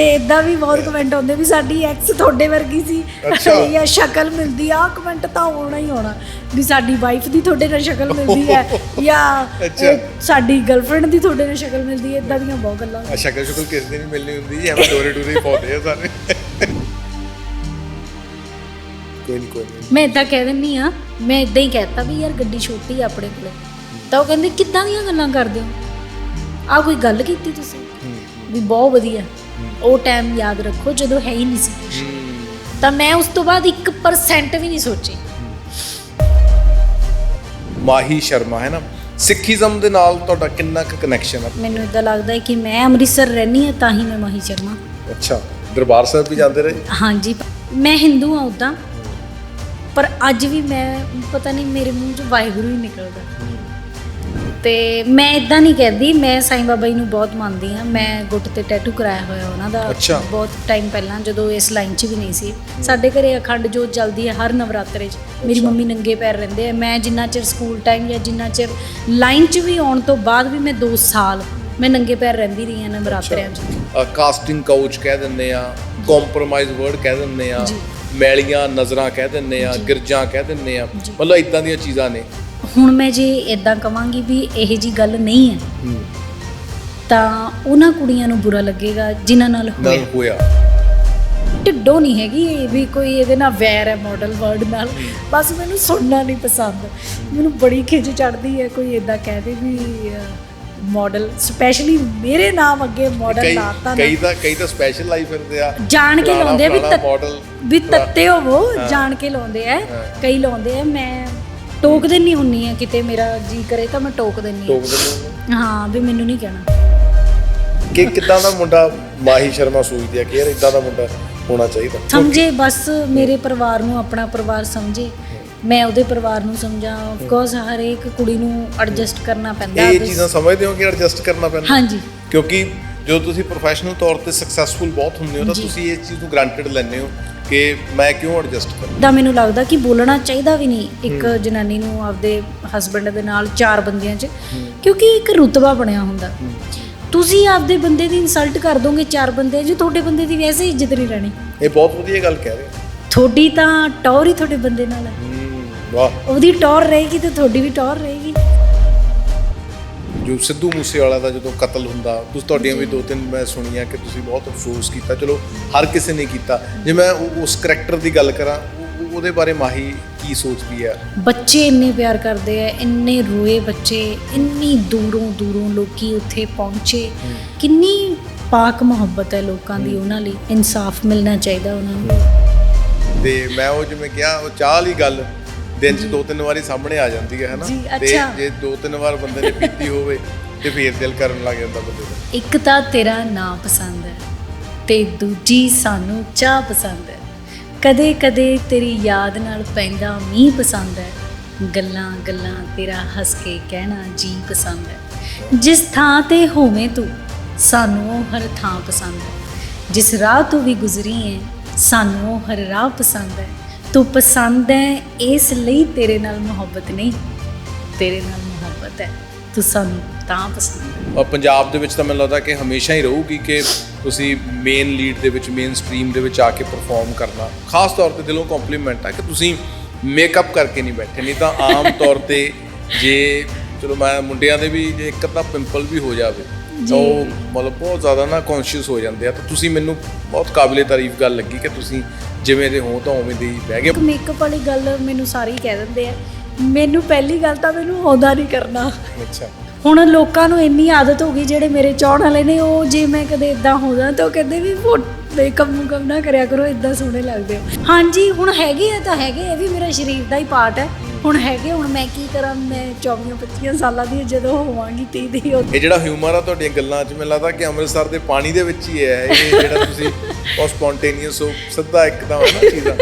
ਤੇ ਇਦਾਂ ਵੀ ਬਹੁਤ ਕਮੈਂਟ ਆਉਂਦੇ ਵੀ ਸਾਡੀ ਐਕਸ ਤੁਹਾਡੇ ਵਰਗੀ ਸੀ। ਅੱਛਾ। ਜਾਂ ਸ਼ਕਲ ਮਿਲਦੀ ਆ ਕਮੈਂਟ ਤਾਂ ਆਉਣਾ ਹੀ ਆਉਣਾ ਵੀ ਸਾਡੀ ਵਾਈਫ ਦੀ ਤੁਹਾਡੇ ਨਾਲ ਸ਼ਕਲ ਮਿਲਦੀ ਹੈ ਜਾਂ ਅੱਛਾ। ਅਹ, ਸਾਡੀ ਗਰਲਫ੍ਰੈਂਡ ਦੀ ਤੁਹਾਡੇ ਨਾਲ ਸ਼ਕਲ ਮਿਲਦੀ ਹੈ ਇਦਾਂ ਦੀਆਂ ਬਹੁਤ ਗੱਲਾਂ ਆ ਸ਼ਕਲ ਸ਼ਕਲ ਕਿਸ ਦੀ ਨਹੀਂ ਮਿਲਣੀ ਹੁੰਦੀ ਜੀ ਐਵੇਂ ਡੋਰੇ ਡੋਰੇ ਹੀ ਪਾਉਂਦੇ ਆ ਸਾਰੇ। ਕੋਈ ਨਹੀਂ ਕੋਈ ਨਹੀਂ ਮੈਂ ਇਦਾਂ ਕਹਿ ਦਿੰਨੀ ਆ ਮੈਂ ਇਦਾਂ ਹੀ ਕਹਿਤਾ ਵੀ ਯਾਰ ਗੱਡੀ ਛੋਟੀ ਆ ਆਪਣੇ ਕੋਲੇ। ਤਾਂ ਉਹ ਕਹਿੰਦੇ ਕਿੱਦਾਂ ਦੀਆਂ ਗੱਲਾਂ ਕਰਦੇ ਹੋ? ਆ ਕੋਈ ਗੱਲ ਕੀਤੀ ਤੁਸੀਂ? ਵੀ ਬਹੁਤ ਵਧੀਆ। ਉਹ ਟਾਈਮ ਯਾਦ ਰੱਖੋ ਜਦੋਂ ਹੈ ਹੀ ਨਹੀਂ ਸੀ। ਤਾਂ ਮੈਂ ਉਸ ਤੋਂ ਬਾਅਦ 1% ਵੀ ਨਹੀਂ ਸੋਚੀ। ਮਾਹੀ ਸ਼ਰਮਾ ਹੈ ਨਾ? ਸਿੱਖੀਜ਼ਮ ਦੇ ਨਾਲ ਤੁਹਾਡਾ ਕਿੰਨਾ ਕੁ ਕਨੈਕਸ਼ਨ ਆ? ਮੈਨੂੰ ਇਦਾਂ ਲੱਗਦਾ ਹੈ ਕਿ ਮੈਂ ਅੰਮ੍ਰਿਤਸਰ ਰਹਿੰਦੀ ਹਾਂ ਤਾਂ ਹੀ ਮੈਂ ਮਾਹੀ ਸ਼ਰਮਾ। ਅੱਛਾ ਦਰਬਾਰ ਸਾਹਿਬ ਵੀ ਜਾਂਦੇ ਰਹੇ? ਹਾਂਜੀ ਮੈਂ ਹਿੰਦੂ ਹਾਂ ਉਦਾਂ। ਪਰ ਅੱਜ ਵੀ ਮੈਂ ਪਤਾ ਨਹੀਂ ਮੇਰੇ ਮੂੰਹ 'ਚ ਵਾਹਿਗੁਰੂ ਹੀ ਨਿਕਲਦਾ। ਤੇ ਮੈਂ ਇਦਾਂ ਨਹੀਂ ਕਹਿੰਦੀ ਮੈਂ ਸਾਈਂ ਬਾਬਾ ਜੀ ਨੂੰ ਬਹੁਤ ਮੰਨਦੀ ਹਾਂ। ਮੈਂ ਗੁੱਟ ਤੇ ਟੈਟੂ ਕਰਾਇਆ ਹੋਇਆ ਉਹਨਾਂ ਦਾ ਅੱਛਾ। ਬਹੁਤ ਟਾਈਮ ਪਹਿਲਾਂ ਜਦੋਂ ਇਸ ਲਾਈਨ 'ਚ ਵੀ ਨਹੀਂ ਸੀ। ਸਾਡੇ ਘਰੇ ਅਖੰਡ ਜੋਤ ਚੱਲਦੀ ਹੈ ਹਰ ਨਵਰਾਤਰੇ 'ਚ। ਮੇਰੀ ਮੰਮੀ ਨੰਗੇ ਪੈਰ ਰਹਿੰਦੇ ਆ। ਮੈਂ ਜਿੰਨਾ ਚਿਰ ਸਕੂਲ ਟਾਈਮ ਜਾਂ ਜਿੰਨਾ ਚਿਰ ਲਾਈਨ 'ਚ ਵੀ ਆਉਣ ਤੋਂ ਬਾਅਦ ਵੀ ਮੈਂ 2 ਸਾਲ ਮੈਂ ਨੰਗੇ ਪੈਰ ਰਹਿੰਦੀ ਰਹੀ ਹਾਂ ਨਵਰਾਤਰਿਆਂ 'ਚ। ਕਾਸਟਿੰਗ ਕਾਊਚ ਕਹਿ ਦਿੰਦੇ ਆ ਕੰਪਰੋਮਾਈਜ਼ ਵਰਡ ਕਹਿ ਦਿੰਦੇ ਆ ਜੀ। ਮੈਲੀਆਂ ਨਜ਼ਰਾਂ ਕਹਿ ਦਿੰਦੇ ਆ ਗਿਰਜਾਂ ਕਹਿ ਦਿੰਦੇ ਆ। ਜੀ। ਮਤਲਬ ਇਦਾਂ ਦੀਆਂ ਚੀਜ਼ਾਂ ਨੇ। ਹੁਣ ਮੈਂ ਜੇ ਇਦਾਂ ਕਵਾਂਗੀ ਵੀ ਇਹ ਜੀ ਗੱਲ ਨਹੀਂ ਹੈ ਤਾਂ ਉਹਨਾਂ ਕੁੜੀਆਂ ਨੂੰ ਬੁਰਾ ਲੱਗੇਗਾ ਜਿਨ੍ਹਾਂ ਨਾਲ ਹੋਇਆ। ਹੋਇਆ। ਢਿੱਡੋਂ ਨਹੀਂ ਹੈਗੀ ਇਹ ਵੀ ਕੋਈ ਇਹਦੇ ਨਾਲ ਵੈਰ ਹੈ ਮਾਡਲ ਵਰਡ ਨਾਲ। ਬਸ ਮੈਨੂੰ ਸੁਣਨਾ ਨਹੀਂ ਪਸੰਦ। ਮੈਨੂੰ ਬੜੀ ਖਿੱਚ ਚੜਦੀ ਹੈ ਕੋਈ ਇਦਾਂ ਕਹਿ ਦੇ ਵੀ ਮਾਡਲ ਸਪੈਸ਼ਲੀ ਮੇਰੇ ਨਾਮ ਅੱਗੇ ਮਾਡਲ ਲਾਤਾ ਨਾ। ਕਈ ਤਾਂ ਕਈ ਤਾਂ ਸਪੈਸ਼ਲ ਲਾਈ ਫਿਰਦੇ ਆ। ਜਾਣ ਕੇ ਲਾਉਂਦੇ ਆ ਵੀ ਵੀ ਤੱਤੇ ਹੋਵੋ। ਜਾਣ ਕੇ ਲਾਉਂਦੇ ਆ। ਕਈ ਲਾਉਂਦੇ ਆ ਮੈਂ ਟੋਕ ਦਿੰਨੀ ਹੁੰਨੀ ਆ ਕਿਤੇ ਮੇਰਾ ਜੀ ਕਰੇ ਤਾਂ ਮੈਂ ਟੋਕ ਦਿੰਨੀ ਟੋਕ ਦਿੰਦੇ ਆ ਹਾਂ ਵੀ ਮੈਨੂੰ ਨਹੀਂ ਕਹਿਣਾ। ਕਿ ਕਿਦਾਂ ਦਾ ਮੁੰਡਾ ਮਾਹੀ ਸ਼ਰਮਾ ਸੋਚਦੀ ਆ? ਕਿ ਯਾਰ ਇਦਾਂ ਦਾ ਮੁੰਡਾ ਹੋਣਾ ਚਾਹੀਦਾ? ਸਮਝੇ ਬਸ ਮੇਰੇ ਪਰਿਵਾਰ ਨੂੰ ਆਪਣਾ ਪਰਿਵਾਰ ਸਮਝੇ। ਮੈਂ ਉਹਦੇ ਪਰਿਵਾਰ ਨੂੰ ਸਮਝਾਂ। ਆਫ ਕੋਰਸ ਹਰ ਇੱਕ ਕੁੜੀ ਨੂੰ ਐਡਜਸਟ ਕਰਨਾ ਪੈਂਦਾ ਇਹ ਚੀਜ਼ਾਂ ਸਮਝਦੇ ਹੋ ਕਿ ਐਡਜਸਟ ਕਰਨਾ ਪੈਂਦਾ? ਹਾਂਜੀ। ਕਿਉਂਕਿ ਜਦੋਂ ਤੁਸੀਂ ਪ੍ਰੋਫੈਸ਼ਨਲ ਤੌਰ ਤੇ ਸਕਸੈਸਫੁਲ ਬਹੁਤ ਹੁੰਦੇ ਹੋ ਤਾਂ ਜੀ। ਤੁਸੀਂ ਇਸ ਚੀਜ਼ ਨੂੰ ਗ੍ਰਾਂਟਡ ਲੈਂਦੇ ਹੋ ਕਿ ਮੈਂ ਕਿਉਂ ਐਡਜਸਟ ਕਰਾਂ ਤਾਂ ਮੈਨੂੰ ਲੱਗਦਾ ਕਿ ਬੋਲਣਾ ਚਾਹੀਦਾ ਵੀ ਨਹੀਂ ਇੱਕ ਜਨਾਨੀ ਨੂੰ ਆਪਦੇ ਹਸਬੰਡ ਦੇ ਨਾਲ ਚਾਰ ਬੰਦਿਆਂ 'ਚ ਕਿਉਂਕਿ ਇੱਕ ਰੁਤਬਾ ਬਣਿਆ ਹੁੰਦਾ। ਤੁਸੀਂ ਆਪਦੇ ਬੰਦੇ ਦੀ ਇਨਸਲਟ ਕਰ ਦੋਗੇ ਚਾਰ ਬੰਦੇ 'ਚ ਤੁਹਾਡੇ ਬੰਦੇ ਦੀ ਵੈਸੇ ਇੱਜ਼ਤ ਨਹੀਂ ਰਹਿਣੀ। ਇਹ ਬਹੁਤ ਵਧੀਆ ਗੱਲ ਕਹਿ ਰਹੇ ਤੁਹਾਡੀ ਤਾਂ ਟੌਰ ਹੀ ਤੁਹਾਡੇ ਬੰਦੇ ਨਾਲ ਹੂੰ, ਵਾਹ। ਉਹਦੀ ਟੌਰ ਰਹੇਗੀ ਤੇ ਤੁਹਾਡੀ ਵੀ ਟੌਰ ਰਹੇਗੀ। ਜੋ ਸਿੱਧੂ ਮੂਸੇਵਾਲਾ ਦਾ ਜਦੋਂ ਕਤਲ ਹੁੰਦਾ ਤੁਸੀਂ ਤੁਹਾਡੀਆਂ ਵੀ ਦੋ ਤਿੰਨ ਮੈਂ ਸੁਣੀਆਂ ਕਿ ਤੁਸੀਂ ਬਹੁਤ ਅਫਸੋਸ ਕੀਤਾ। ਚਲੋ ਹਰ ਕਿਸੇ ਨੇ ਕੀਤਾ। ਜੇ ਮੈਂ ਉਹ- ਉਸ ਕਰੈਕਟਰ ਦੀ ਗੱਲ ਕਰਾਂ ਉਹ- ਉਹਦੇ ਬਾਰੇ ਮਾਹੀ ਕੀ ਸੋਚਦੀ ਹੈ? ਬੱਚੇ ਇੰਨੇ ਪਿਆਰ ਕਰਦੇ ਆ ਇੰਨੇ ਰੋਏ ਬੱਚੇ ਇੰਨੀ ਦੂਰੋਂ ਦੂਰੋਂ ਲੋਕੀ ਉੱਥੇ ਪਹੁੰਚੇ। ਕਿੰਨੀ ਪਾਕ ਮੁਹੱਬਤ ਹੈ ਲੋਕਾਂ ਦੀ ਉਹਨਾਂ ਲਈ। ਇਨਸਾਫ ਮਿਲਣਾ ਚਾਹੀਦਾ ਉਹਨਾਂ ਨੂੰ। ਤੇ ਮੈਂ ਉਹ ਜਿਵੇਂ ਕਿਹਾ ਉਹ ਚਾਹ ਵਾਲੀ ਗੱਲ ਦਿਨ 'ਚ ਦੋ ਤਿੰਨ ਵਾਰੀ ਸਾਹਮਣੇ ਆ ਜਾਂਦੀ ਹੈ ਹਨਾ? ਜੀ, ਅੱਛਾ। ਜੇ ਦੋ ਤਿੰਨ ਵਾਰ ਬੰਦੇ ਨੇ ਪੀਤੀ ਹੋਵੇ ਤੇ ਫੇਰ ਦਿਲ ਕਰਨ ਲੱਗ ਜਾਂਦਾ ਬੰਦੇ ਦਾ। ਇੱਕ ਤਾਂ ਤੇਰਾ ਨਾਂ ਪਸੰਦ ਹੈ ਤੇ ਦੂਜੀ ਸਾਨੂੰ ਚਾਹ ਪਸੰਦ ਹੈ। ਕਦੇ ਕਦੇ ਤੇਰੀ ਯਾਦ ਨਾਲ ਪੈਂਦਾ ਮੀਂਹ ਪਸੰਦ ਹੈ। ਗੱਲਾਂ ਗੱਲਾਂ ਤੇਰਾ ਹੱਸ ਕੇ ਕਹਿਣਾ ਜੀ ਪਸੰਦ ਹੈ। ਜਿਸ ਥਾਂ ਤੇ ਹੋਵੇਂ ਤੂੰ ਸਾਨੂੰ ਉਹ ਹਰ ਥਾਂ ਪਸੰਦ ਹੈ। ਜਿਸ ਰਾਹ ਤੋਂ ਵੀ ਗੁਜ਼ਰੀ ਹੈ ਸਾਨੂੰ ਉਹ ਹਰ ਰਾਹ ਪਸੰਦ ਹੈ। ਤੂੰ ਪਸੰਦ ਹੈ ਇਸ ਲਈ ਤੇਰੇ ਨਾਲ ਮੁਹੱਬਤ ਨਹੀਂ। ਤੇਰੇ ਨਾਲ ਮੁਹੱਬਤ ਹੈ ਤੂੰ ਸਾਨੂੰ ਤਾਂ ਪਸੰਦ ਔਰ ਪੰਜਾਬ ਦੇ ਵਿੱਚ ਤਾਂ ਮੈਨੂੰ ਲੱਗਦਾ ਕਿ ਹਮੇਸ਼ਾ ਹੀ ਰਹੂਗੀ ਕਿ ਤੁਸੀਂ ਮੇਨ ਲੀਡ ਦੇ ਵਿੱਚ ਮੇਨ ਸਟਰੀਮ ਦੇ ਵਿੱਚ ਆ ਕੇ ਪਰਫਾਰਮ ਕਰਨਾ। ਖਾਸ ਤੌਰ ਤੇ ਦਿਲੋਂ ਕੰਪਲੀਮੈਂਟ ਆ ਕਿ ਤੁਸੀਂ ਮੇਕਅਪ ਕਰਕੇ ਨਹੀਂ ਬੈਠੇ। ਨਹੀਂ ਤਾਂ ਆਮ ਤੌਰ ਤੇ ਜੇ ਚਲੋ ਮੈਂ ਮੁੰਡਿਆਂ ਦੇ ਵੀ ਜੇ ਇੱਕ ਅੱਧਾ ਪਿੰਪਲ ਵੀ ਹੋ ਜਾਵੇ ਤਾਂ ਉਹ ਮਤਲਬ ਬਹੁਤ ਜ਼ਿਆਦਾ ਨਾ ਕੌਨਸ਼ੀਅਸ ਹੋ ਜਾਂਦੇ ਆ। ਤਾਂ ਤੁਸੀਂ ਮੈਨੂੰ ਬਹੁਤ ਕਾਬਿਲੇ ਤਾਰੀਫ ਗੱਲ ਲੱਗੀ ਕਿ ਤੁਸੀਂ ਜਿਵੇਂ ਦੇ ਹੋ ਤਾਂ ਉਵੇਂ ਦੇ ਹੀ ਬਹਿ ਗਏ। ਇੱਕ ਮੇਕਅਪ ਵਾਲੀ ਗੱਲ ਮੈਨੂੰ ਸਾਰੇ ਹੀ ਕਹਿ ਦਿੰਦੇ ਆ। ਮੈਨੂੰ ਪਹਿਲੀ ਗੱਲ ਤਾਂ ਮੈਨੂੰ ਆਉਂਦਾ ਨਹੀਂ ਕਰਨਾ। ਅੱਛਾ। ਹੁਣ ਲੋਕਾਂ ਨੂੰ ਇੰਨੀ ਆਦਤ ਹੋ ਗਈ ਜਿਹੜੇ ਮੇਰੇ ਚਾਹਣ ਵਾਲੇ ਨੇ ਉਹ ਜੇ ਮੈਂ ਕਦੇ ਇਦਾਂ ਹੋ ਜਾਵਾਂ ਤਾਂ ਉਹ ਕਹਿੰਦੇ ਵੀ ਮੇਕਅਪ ਮੁਕਅਪ ਨਾ ਕਰਿਆ ਕਰੋ ਇਦਾਂ ਸੋਹਣੇ ਲੱਗਦੇ ਹੋ ਹਾਂਜੀ ਹੁਣ ਹੈਗੇ ਆ ਤਾਂ ਹੈਗੇ ਇਹ ਵੀ ਮੇਰਾ ਸਰੀਰ ਦਾ ਹੀ ਪਾਰਟ ਹੈ। ਹੁਣ ਹੈਗੇ ਹੁਣ ਮੈਂ ਕੀ ਕਰਾਂ? ਮੈਂ 24 25 ਸਾਲਾਂ ਦੀ ਜਦੋਂ ਹੋਵਾਂਗੀ 30 ਦੀ ਇਹ ਜਿਹੜਾ ਹਿਊਮਰ ਆ ਤੁਹਾਡੀਆਂ ਗੱਲਾਂ 'ਚ ਮੈਨੂੰ ਲੱਗਦਾ ਕਿ ਅੰਮ੍ਰਿਤਸਰ ਦੇ ਪਾਣੀ ਦੇ ਵਿੱਚ ਹੀ ਹੈ। ਇਹ ਜਿਹੜਾ ਤੁਸੀਂ ਉਹ ਸਪੌਂਟੇਨੀਅਸ ਹੋ ਸਿੱਧਾ ਇੱਕਦਮ ਨਾ ਚੀਜ਼ਾਂ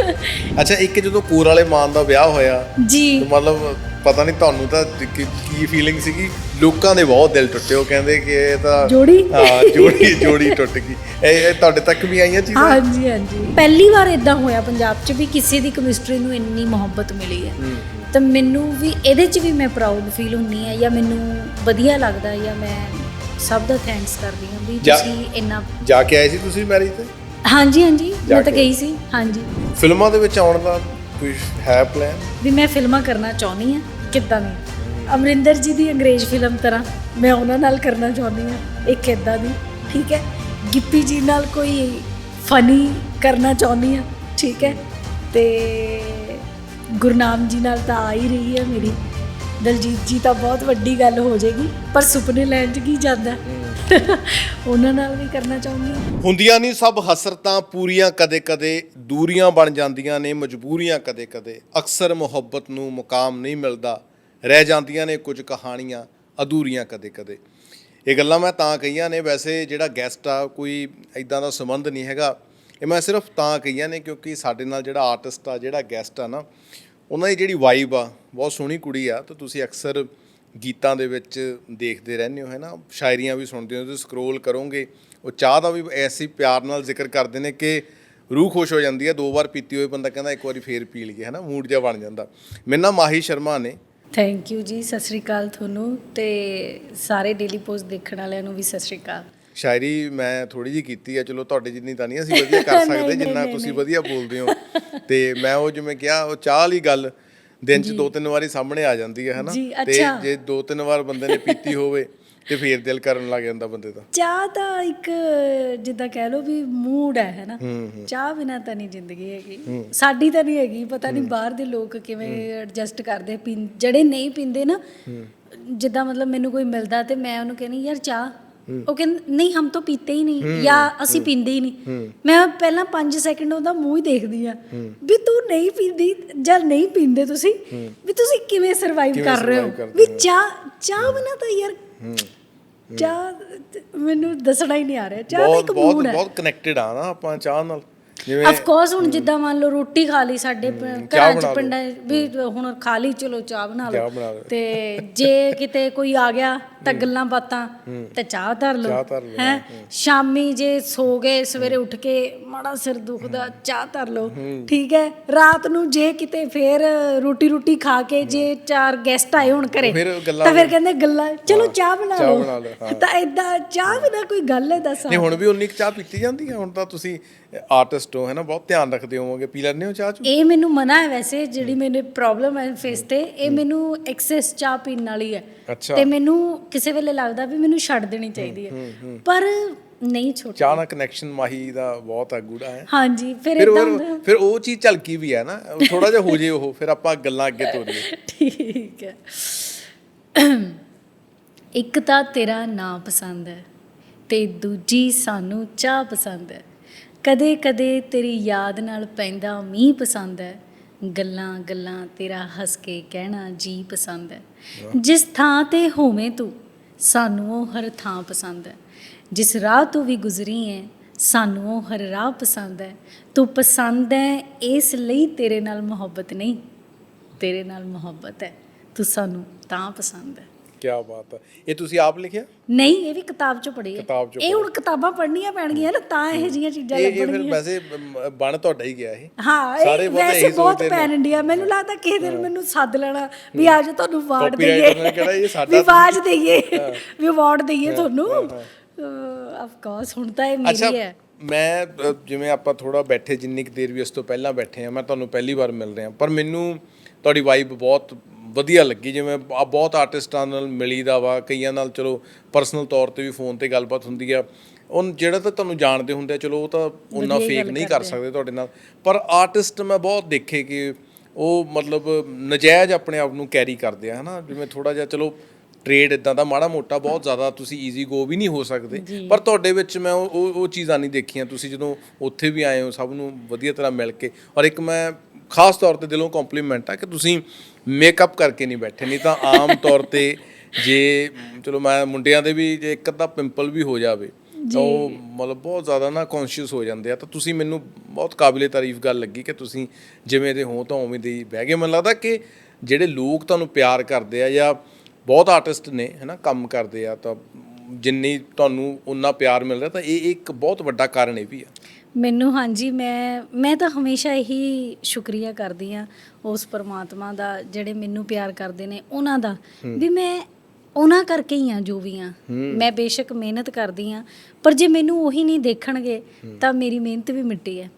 ਅੱਛਾ ਇੱਕ ਜਦੋਂ ਕੋਰ ਵਾਲੇ ਮਾਨ ਦਾ ਵਿਆਹ ਹੋਇਆ ਜੀ। ਮਤਲਬ ਪਤਾ ਨਹੀਂ ਤੁਹਾਨੂੰ ਤਾਂ ਕੀ- ਫੀਲਿੰਗ ਸੀਗੀ? ਲੋਕਾਂ ਦੇ ਬਹੁਤ ਦਿਲ ਟੁੱਟੇ ਉਹ ਕਹਿੰਦੇ ਕਿ ਇਹ ਤਾਂ ਜੋੜੀ? ਹਾਂ ਜੋੜੀ ਜੋੜੀ ਟੁੱਟ ਗਈ। ਇਹ ਤੁਹਾਡੇ ਤੱਕ ਵੀ ਆਈਆਂ ਚੀਜ਼ਾਂ? ਹਾਂਜੀ ਹਾਂਜੀ। ਪਹਿਲੀ ਵਾਰ ਇਦਾਂ ਹੋਇਆ ਪੰਜਾਬ 'ਚ ਵੀ ਕਿਸੇ ਦੀ ਕੈਮਿਸਟਰੀ ਨੂੰ ਇੰਨੀ ਮੁਹੱਬਤ ਮਿਲੀ ਹੈ। ਹੂੰ, ਤਾਂ ਮੈਨੂੰ ਵੀ ਇਹਦੇ 'ਚ ਵੀ ਮੈਂ ਪ੍ਰਾਊਡ ਫੀਲ ਹੁੰਨੀ ਆ ਜਾਂ ਮੈਨੂੰ ਵਧੀਆ ਲੱਗਦਾ ਜਾਂ ਮੈਂ ਸਭ ਦਾ ਥੈਂਕਸ ਕਰਦੀ ਹਾਂ ਵੀ ਜਾ- ਤੁਸੀਂ ਇੰਨਾ ਜਾ ਕੇ ਆਏ ਸੀ ਤੁਸੀਂ ਮੈਰਿਜ ਤੇ? ਹਾਂਜੀ ਹਾਂਜੀ ਜਾ ਮੈਂ ਤਾਂ ਕੇ। ਗਈ ਸੀ ਹਾਂਜੀ। ਫਿਲਮਾਂ ਦੇ ਵਿੱਚ ਆਉਣ ਦਾ ਕੋਈ ਹੈ ਪਲਾਨ ਵੀ ਮੈਂ ਫਿਲਮਾਂ ਕਰਨਾ ਚਾਹੁੰਦੀ ਹਾਂ ਕਿੱਦਾਂ ਦੀ? ਅਮਰਿੰਦਰ ਜੀ ਦੀ ਅੰਗਰੇਜ਼ ਫਿਲਮ ਤਰ੍ਹਾਂ ਮੈਂ ਉਹਨਾਂ ਨਾਲ ਕਰਨਾ ਚਾਹੁੰਦੀ ਹਾਂ ਇੱਕ ਇਦਾਂ ਦੀ ਠੀਕ ਹੈ? ਗਿੱਪੀ ਜੀ ਨਾਲ ਕੋਈ ਫਨੀ ਕਰਨਾ ਚਾਹੁੰਦੀ ਹਾਂ ਠੀਕ ਹੈ? ਤੇ ਗੁਰਨਾਮ ਜੀ ਨਾਲ ਤਾਂ ਆ ਹੀ ਰਹੀ ਹੈ ਮੇਰੀ। ਦਲਜੀਤ ਜੀ ਤਾਂ ਬਹੁਤ ਵੱਡੀ ਗੱਲ ਹੋ ਜਾਏਗੀ ਪਰ ਸੁਪਨੇ ਲੈਣ ਚ ਕੀ ਜਾਂਦਾ? ਉਹਨਾਂ ਨਾਲ ਵੀ ਕਰਨਾ ਚਾਹੁੰਦੀ ਹੁੰਦੀਆਂ ਨਹੀਂ ਸਭ ਹਸਰਤਾਂ ਪੂਰੀਆਂ ਕਦੇ-ਕਦੇ ਦੂਰੀਆਂ ਬਣ ਜਾਂਦੀਆਂ ਨੇ ਮਜਬੂਰੀਆਂ ਕਦੇ-ਕਦੇ। ਅਕਸਰ ਮੁਹੱਬਤ ਨੂੰ ਮੁਕਾਮ ਨਹੀਂ ਮਿਲਦਾ ਰਹਿ ਜਾਂਦੀਆਂ ਨੇ ਕੁਝ ਕਹਾਣੀਆਂ ਅਧੂਰੀਆਂ ਕਦੇ-ਕਦੇ। ਇਹ ਗੱਲਾਂ ਮੈਂ ਤਾਂ ਕਹੀਆਂ ਨੇ, ਵੈਸੇ ਜਿਹੜਾ ਗੈਸਟ ਆ, ਕੋਈ ਇਦਾਂ ਦਾ ਸੰਬੰਧ ਨਹੀਂ ਹੈਗਾ। ਇਹ ਮੈਂ ਸਿਰਫ ਤਾਂ ਕਹੀਆਂ ਨੇ ਕਿਉਂਕਿ ਸਾਡੇ ਨਾਲ ਜਿਹੜਾ ਆਰਟਿਸਟ ਆ, ਜਿਹੜਾ ਗੈਸਟ ਆ ਨਾ, ਉਹਨਾਂ ਦੀ ਜਿਹੜੀ ਵਾਈਬ ਆ, ਬਹੁਤ ਸੋਹਣੀ ਕੁੜੀ ਆ। ਤਾਂ ਤੁਸੀਂ ਅਕਸਰ ਗੀਤਾਂ ਦੇ ਵਿੱਚ ਦੇਖਦੇ ਰਹਿੰਦੇ ਹੋ ਹੈ ਨਾ ਸ਼ਾਇਰੀਆਂ ਵੀ ਸੁਣਦੇ ਹੋ, ਤੁਸੀਂ ਸਕਰੋਲ ਕਰੋਗੇ, ਉਹ ਚਾਹ ਦਾ ਵੀ ਐਸੀ ਪਿਆਰ ਨਾਲ ਜ਼ਿਕਰ ਕਰਦੇ ਨੇ ਕਿ ਰੂਹ ਖੁਸ਼ ਹੋ ਜਾਂਦੀ ਹੈ ਦੋ ਵਾਰ ਪੀਤੀ ਹੋਈ ਬੰਦਾ ਕਹਿੰਦਾ ਇੱਕ ਵਾਰੀ ਫੇਰ ਪੀ ਲਈਏ ਹੈ ਨਾ ਮੂਡ ਜਿਹਾ ਬਣ ਜਾਂਦਾ। ਮੇਰੇ ਨਾਲ ਮਾਹੀ ਸ਼ਰਮਾ ਨੇ ਥੈਂਕ ਯੂ ਜੀ ਸਤਿ ਸ਼੍ਰੀ ਅਕਾਲ ਤੁਹਾਨੂੰ ਤੇ ਸਾਰੇ ਡੇਲੀ ਪੋਸਟ ਦੇਖਣ ਵਾਲਿਆਂ ਨੂੰ ਵੀ ਸਤਿ ਸ਼੍ਰੀ ਅਕਾਲ ਸ਼ਾਇਰੀ ਮੈਂ ਥੋੜੀ ਜੀ ਕੀਤੀ ਆ ਚਲੋ ਤੁਹਾਡੇ ਜਿੰਨੀ ਤਾਂ ਨਹੀਂ ਅਸੀਂ ਵਧੀਆ ਕਰ ਸਕਦੇ ਜਿੰਨਾ ਤੁਸੀਂ। ਵਧੀਆ ਬੋਲਦੇ ਹੋ ਤੇ ਮੈਂ ਉਹ ਜਿਵੇਂ ਕਿਹਾ ਉਹ ਚਾਹ ਵਾਲੀ ਗੱਲ ਦਿਨ 'ਚ ਦੋ ਤਿੰਨ ਵਾਰੀ ਸਾਹਮਣੇ ਆ ਜਾਂਦੀ ਹੈ ਹਨਾ ਤੇ। ਜੇ ਦੋ ਤਿੰਨ ਵਾਰ ਬੰਦੇ ਨੇ ਪੀਤੀ ਹੋਵੇ ਤੇ ਫੇਰ ਦਿਲ ਕਰਨ ਲੱਗ ਜਾਂਦਾ ਬੰਦੇ ਦਾ। ਚਾਹ ਤਾਂ ਇੱਕ ਜਿੱਦਾਂ ਕਹਿ ਲਓ ਵੀ ਮੂਡ ਹੈ ਹੈਨਾ ਚਾਹ ਬਿਨਾ ਤਾਂ ਨਹੀਂ ਜ਼ਿੰਦਗੀ ਹੈਗੀ। ਸਾਡੀ ਤਾਂ ਨਹੀਂ ਹੈਗੀ ਪਤਾ ਨਹੀਂ ਬਾਹਰ ਦੇ ਲੋਕ ਕਿਵੇਂ ਐਡਜਸਟ ਕਰਦੇ ਜਿਹੜੇ ਨਹੀਂ ਪੀਂਦੇ ਨਾ ਜਿੱਦਾਂ ਮਤਲਬ ਮੈਨੂੰ ਕੋਈ ਮਿਲਦਾ ਤੇ ਮੈਂ ਉਹਨੂੰ ਕਹਿੰਦੀ ਯਾਰ ਚਾਹ। ਉਹ ਕਹਿੰਦੇ ਨਹੀਂ ਹਮ ਤਾਂ ਪੀਤੇ ਹੀ ਨਹੀਂ ਜਾਂ ਅਸੀਂ ਪੀਂਦੇ ਹੀ ਨਹੀਂ। ਮੈਂ ਪਹਿਲਾਂ 5 ਸੈਕਿੰਡ ਉਹਦਾ ਮੂੰਹ ਹੀ ਦੇਖਦੀ ਆ ਵੀ ਤੂੰ ਨਹੀਂ ਪੀਂਦੀ ਜਾਂ ਨਹੀਂ ਪੀਂਦੇ ਤੁਸੀਂ ਵੀ ਤੁਸੀਂ ਕਿਵੇਂ ਸਰਵਾਈਵ ਕਰ ਰਹੇ ਹੋ? ਵੀ ਚਾਹ ਚਾਹ ਬਿਨਾ ਤਾਂ ਯਾਰ ਚਾਹ ਮੈਨੂੰ ਦੱਸਣਾ ਹੀ ਨਹੀਂ ਆ ਰਿਹਾ। ਚਾਹ ਦਾ ਬਹੁਤ ਇੱਕ ਬਹੁਤ ਮੂਡ ਹੈ। ਬਹੁਤ ਕਨੈਕਟਡ ਆ ਨਾ ਆਪਾਂ ਚਾਹ ਨਾਲ। ਜਿਵੇਂ ਆਫ ਕੋਰਸ ਹੁਣ ਜਿੱਦਾਂ ਮੰਨ ਲਓ ਰੋਟੀ ਖਾ ਲਈ ਸਾਡੇ ਪ- ਚਾਹ ਘਰਾਂ ਬਣਾ ਚ ਲਓ। ਪਿੰਡਾਂ 'ਚ ਵੀ ਹੁਣ ਖਾ ਲਈ ਚਲੋ ਚਾਹ ਬਣਾ ਚਾਹ ਲਓ ਬਣਾ ਲਓ। ਤੇ ਜੇ ਕਿਤੇ ਕੋਈ ਆ ਗਿਆ ਤਾਂ ਗੱਲਾਂ ਬਾਤਾਂ ਤੇ ਚਾਹ ਧਰ ਲਓ ਚਾਹ ਧਰ ਲਓ, ਹੈ। ਸ਼ਾਮੀ ਜੇ ਸੋ ਗਏ ਸਵੇਰੇ ਉੱਠ ਕੇ ਮਾੜਾ ਸਿਰ ਦੁਖਦਾ ਚਾਹ ਧਰ ਲਓ ਠੀਕ ਹੈ? ਰਾਤ ਨੂੰ ਜੇ ਕਿਤੇ ਫੇਰ ਰੋਟੀ ਰੋਟੀ ਖਾ ਕੇ ਜੇ ਚਾਰ ਗੈਸਟ ਆਏ ਹੁਣ ਘਰੇ ਫਿਰ ਗੱਲਾਂ ਤਾਂ ਫਿਰ ਕਹਿੰਦੇ ਗੱਲਾਂ ਚਲੋ ਚਾਹ ਬਣਾ ਚਾਹ ਲਓ। ਬਣਾ ਲਓ, ਹਾਂ। ਤਾਂ ਇਦਾਂ ਚਾਹ ਬਿਨਾ ਕੋਈ ਗੱਲ ਹੈ ਦੱਸ। ਨਹੀਂ ਹੁਣ ਵੀ ਉਨੀ ਕੁ ਚਾਹ ਪੀਤੀ ਜਾਂਦੀ ਹੈ ਹੁਣ ਤਾਂ ਤੁਸੀਂ ਆਰਟਿਸਟ ਹੋ ਹੈ ਨਾ? ਬਹੁਤ ਧਿਆਨ ਰੱਖਦੇ ਹੋਵੋਗੇ। ਪੀ ਲੈਂਦੇ ਹੋ ਚਾਹ ਚੂ? ਇਹ ਮੈਨੂੰ ਮਨਾ ਹੈ ਵੈਸੇ ਜਿਹੜੀ ਮੈਨੂੰ ਪ੍ਰੋਬਲਮ ਹੈ ਫੇਸ ਤੇ ਇਹ ਮੈਨੂੰ ਐਕਸੈਸ ਚਾਹ ਪੀਣ ਵਾਲੀ ਹੈ। ਤੇ ਮੈਨੂੰ ਕਿਸੇ ਵੇਲੇ ਲੱਗਦਾ ਵੀ ਮੈਨੂੰ ਛੱਡ ਦੇਣੀ ਚਾਹੀਦੀ ਹੈ। ਪਰ ਨਹੀਂ ਛੋਟੀ ਚਾਹ ਨਾਲ ਕਨੈਕਸ਼ਨ ਮਾਹੀ ਦਾ ਬਹੁਤ ਆ ਗੂੜਾ ਹੈ। ਹਾਂਜੀ ਫਿਰ ਇਦਾਂ ਫਿਰ ਉਹ ਚੀਜ਼ ਝਲਕੀ ਵੀ ਹੈ ਨਾ। ਥੋੜਾ ਜਿਹਾ ਹੋ ਜੇ ਉਹ ਫਿਰ ਆਪਾਂ ਗੱਲਾਂ ਅੱਗੇ ਤੋਰੀਏ। ਠੀਕ ਹੈ। ਇੱਕ ਤਾਂ ਤੇਰਾ ਨਾਂ ਪਸੰਦ ਹੈ ਤੇ ਦੂਜੀ ਸਾਨੂੰ ਚਾਹ ਪਸੰਦ ਹੈ। ਕਦੇ ਕਦੇ ਤੇਰੀ ਯਾਦ ਨਾਲ ਪੈਂਦਾ ਮੀਂਹ ਪਸੰਦ ਹੈ। ਗੱਲਾਂ ਗੱਲਾਂ ਤੇਰਾ ਹੱਸ ਕੇ ਕਹਿਣਾ ਜੀ ਪਸੰਦ ਹੈ। ਜਿਸ ਥਾਂ ਤੇ ਹੋਵੇਂ ਤੂੰ ਸਾਨੂੰ ਉਹ ਹਰ ਥਾਂ ਪਸੰਦ ਹੈ। ਜਿਸ ਰਾਹ ਤੋਂ ਵੀ ਗੁਜ਼ਰੀ ਹੈ ਸਾਨੂੰ ਉਹ ਹਰ ਰਾਹ ਪਸੰਦ ਹੈ। ਤੂੰ ਪਸੰਦ ਹੈ ਇਸ ਲਈ ਤੇਰੇ ਨਾਲ ਮੁਹੱਬਤ ਨਹੀਂ ਤੇਰੇ ਨਾਲ ਮੁਹੱਬਤ ਹੈ। ਤੂੰ ਸਾਨੂੰ ਤਾਂ ਪਸੰਦ ਹੈ। ਕੀ ਬਾਤ ਹੈ। ਇਹ ਤੁਸੀਂ ਆਪ ਲਿਖਿਆ? ਨਹੀਂ ਇਹ ਵੀ ਕਿਤਾਬ ਚੋਂ ਪੜ੍ਹੀ ਹੈ। ਕਿਤਾਬ ਚੋਂ ਇਹ ਹੁਣ ਕਿਤਾਬਾਂ ਪੜ੍ਹਨੀਆਂ ਪੈਣਗੀਆਂ ਨਾ ਤਾਂ ਇਹੋ ਜਿਹੀਆਂ ਚੀਜ਼ਾਂ ਇਹ ਇਹ ਫਿਰ ਲੱਭਣਗੀਆਂ ਵੈਸੇ ਬਣ ਤੁਹਾਡਾ ਹੀ ਗਿਆ ਇਹ। ਹਾਂ ਇਹ ਬਹੁਤ ਵੈਸੇ ਇਹੀ ਬਹੁਤ ਸੋਚਦੇ ਨੇ। ਪੈਨ ਇੰਡੀਆ ਮੈਨੂੰ ਲੱਗਦਾ ਕਿਸੇ ਦਿਨ ਮੈਨੂੰ ਸੱਦ ਲੈਣਾ ਵੀ ਅੱਜ ਤੁਹਾਨੂੰ ਅਵਾਰਡ Copywriter ਦਈਏ। ਨੇ ਕਿਹੜਾ ਇਹ? ਸਾਡਾ ਵੀ ਆਵਾਜ਼ ਦਈਏ। ਵੀ ਅਵਾਰਡ ਦਈਏ ਤੁਹਾਨੂੰ। ਆਫ ਕੋਰਸ ਹੁਣ ਤਾਂ ਇਹ ਅੱਛਾ ਮੇਰੀ ਹੈ। ਮੈਂ ਅ, ਜਿਵੇਂ ਆਪਾਂ ਥੋੜਾ ਬੈਠੇ ਜਿੰਨੀ ਕੁ ਦੇਰ ਵੀ ਇਸ ਤੋਂ ਪਹਿਲਾਂ ਬੈਠੇ ਆ ਮੈਂ ਤੁਹਾਨੂੰ ਪਹਿਲੀ ਵਾਰ ਮਿਲ ਰਿਹਾ। ਪਰ ਮੈਨੂੰ ਤੁਹਾਡੀ ਵਾਈਬ ਬਹੁਤ ਵਧੀਆ ਲੱਗੀ ਜਿਵੇਂ ਆ ਬਹੁਤ ਆਰਟਿਸਟਾਂ ਨਾਲ ਮਿਲੀਦਾ ਵਾ ਕਈਆਂ ਨਾਲ ਚਲੋ ਪਰਸਨਲ ਤੌਰ ਤੇ ਵੀ ਫੋਨ ਤੇ ਗੱਲਬਾਤ ਹੁੰਦੀ ਆ। ਉਹ ਜਿਹੜਾ ਤਾਂ ਤੁਹਾਨੂੰ ਜਾਣਦੇ ਹੁੰਦੇ ਆ ਚਲੋ ਉਹ ਤਾਂ ਉਹਨਾਂ ਫੇਕ ਨਹੀਂ ਕਰ। ਸਕਦੇ ਤੁਹਾਡੇ ਨਾਲ। ਪਰ ਆਰਟਿਸਟ ਮੈਂ ਬਹੁਤ ਦੇਖੇ ਕਿ ਉਹ ਮਤਲਬ ਨਜਾਇਜ਼ ਆਪਣੇ ਆਪ ਨੂੰ ਕੈਰੀ ਕਰਦੇ ਆ ਹਨਾ? ਜਿਵੇਂ ਥੋੜਾ ਜਿਹਾ ਚਲੋ ਟ੍ਰੇਡ ਇਦਾਂ ਦਾ ਮਾੜਾ ਮੋਟਾ ਬਹੁਤ ਜ਼ਿਆਦਾ ਤੁਸੀਂ ਈਜ਼ੀ ਗੋ ਵੀ ਨਹੀਂ ਹੋ ਸਕਦੇ। ਪਰ ਤੁਹਾਡੇ ਵਿੱਚ ਮੈਂ ਉਹ- ਉਹ ਚੀਜ਼ਾਂ ਨਹੀਂ ਦੇਖੀਆਂ। ਤੁਸੀਂ ਜਦੋਂ ਉੱਥੇ ਵੀ ਆਏ ਹੋ ਸਭ ਨੂੰ ਵਧੀਆ ਤਰ੍ਹਾਂ ਮਿਲ ਕੇ। ਔਰ ਇੱਕ ਮੈਂ ਖਾਸ ਤੌਰ ਤੇ ਦਿਲੋਂ ਕੰਪਲੀਮੈਂਟ ਆ ਕਿ ਤੁਸੀਂ ਮੇਕਅਪ ਕਰਕੇ ਨਹੀਂ ਬੈਠੇ ਨਹੀਂ ਤਾਂ ਆਮ ਤੌਰ ਤੇ ਜੇ ਚਲੋ ਮੈਂ ਮੁੰਡਿਆਂ ਦੇ ਵੀ ਜੇ ਇੱਕ ਅੱਧਾ ਪਿੰਪਲ ਵੀ ਹੋ ਜਾਵੇ ਤਾਂ ਉਹ ਮਤਲਬ ਬਹੁਤ ਜ਼ਿਆਦਾ ਨਾ ਕੌਨਸ਼ੀਅਸ ਹੋ ਜਾਂਦੇ ਆ। ਤਾਂ ਤੁਸੀਂ ਮੈਨੂੰ ਬਹੁਤ ਕਾਬਿਲੇ ਤਾਰੀਫ ਗੱਲ ਲੱਗੀ ਕਿ ਤੁਸੀਂ ਜਿਵੇਂ ਦੇ ਹੋ ਤਾਂ ਉਵੇਂ ਦੇ ਹੀ ਬਹਿ ਗਏ। ਮੈਨੂੰ ਲੱਗਦਾ ਕਿ ਜਿਹੜੇ ਲੋਕ ਤੁਹਾਨੂੰ ਪਿਆਰ ਕਰਦੇ ਆ ਜਾਂ ਬਹੁਤ ਆਰਟਿਸਟ ਨੇ ਹਨਾ ਕੰਮ ਕਰਦੇ ਆ ਤਾਂ ਜਿੰਨੀ ਤੁਹਾਨੂੰ ਉਨਾ ਪਿਆਰ ਮਿਲ ਰਿਹਾ ਤਾਂ ਇਹ ਇੱਕ ਬਹੁਤ ਵੱਡਾ ਕਾਰਨ ਇਹ ਵੀ ਆ। ਮੈਨੂੰ ਹਾਂਜੀ ਮੈਂ ਮੈਂ ਤਾਂ ਹਮੇਸ਼ਾ ਇਹੀ ਸ਼ੁਕਰੀਆ ਕਰਦੀ ਆ ਉਸ ਪਰਮਾਤਮਾ ਦਾ ਜਿਹੜੇ ਮੈਨੂੰ ਪਿਆਰ ਕਰਦੇ ਨੇ ਉਹਨਾਂ ਦਾ ਵੀ ਮੈਂ ਉਹਨਾਂ ਕਰਕੇ ਹੀ ਆ ਜੋ ਵੀ ਆ ਮੈਂ ਬੇਸ਼ੱਕ ਮਿਹਨਤ ਕਰਦੀ ਆ ਪਰ ਜੇ ਮੈਨੂੰ ਉਹੀ ਨਹੀਂ ਦੇਖਣਗੇ ਤਾਂ ਮੇਰੀ ਮਿਹਨਤ ਵੀ ਮਿੱਟੀ ਹੈ।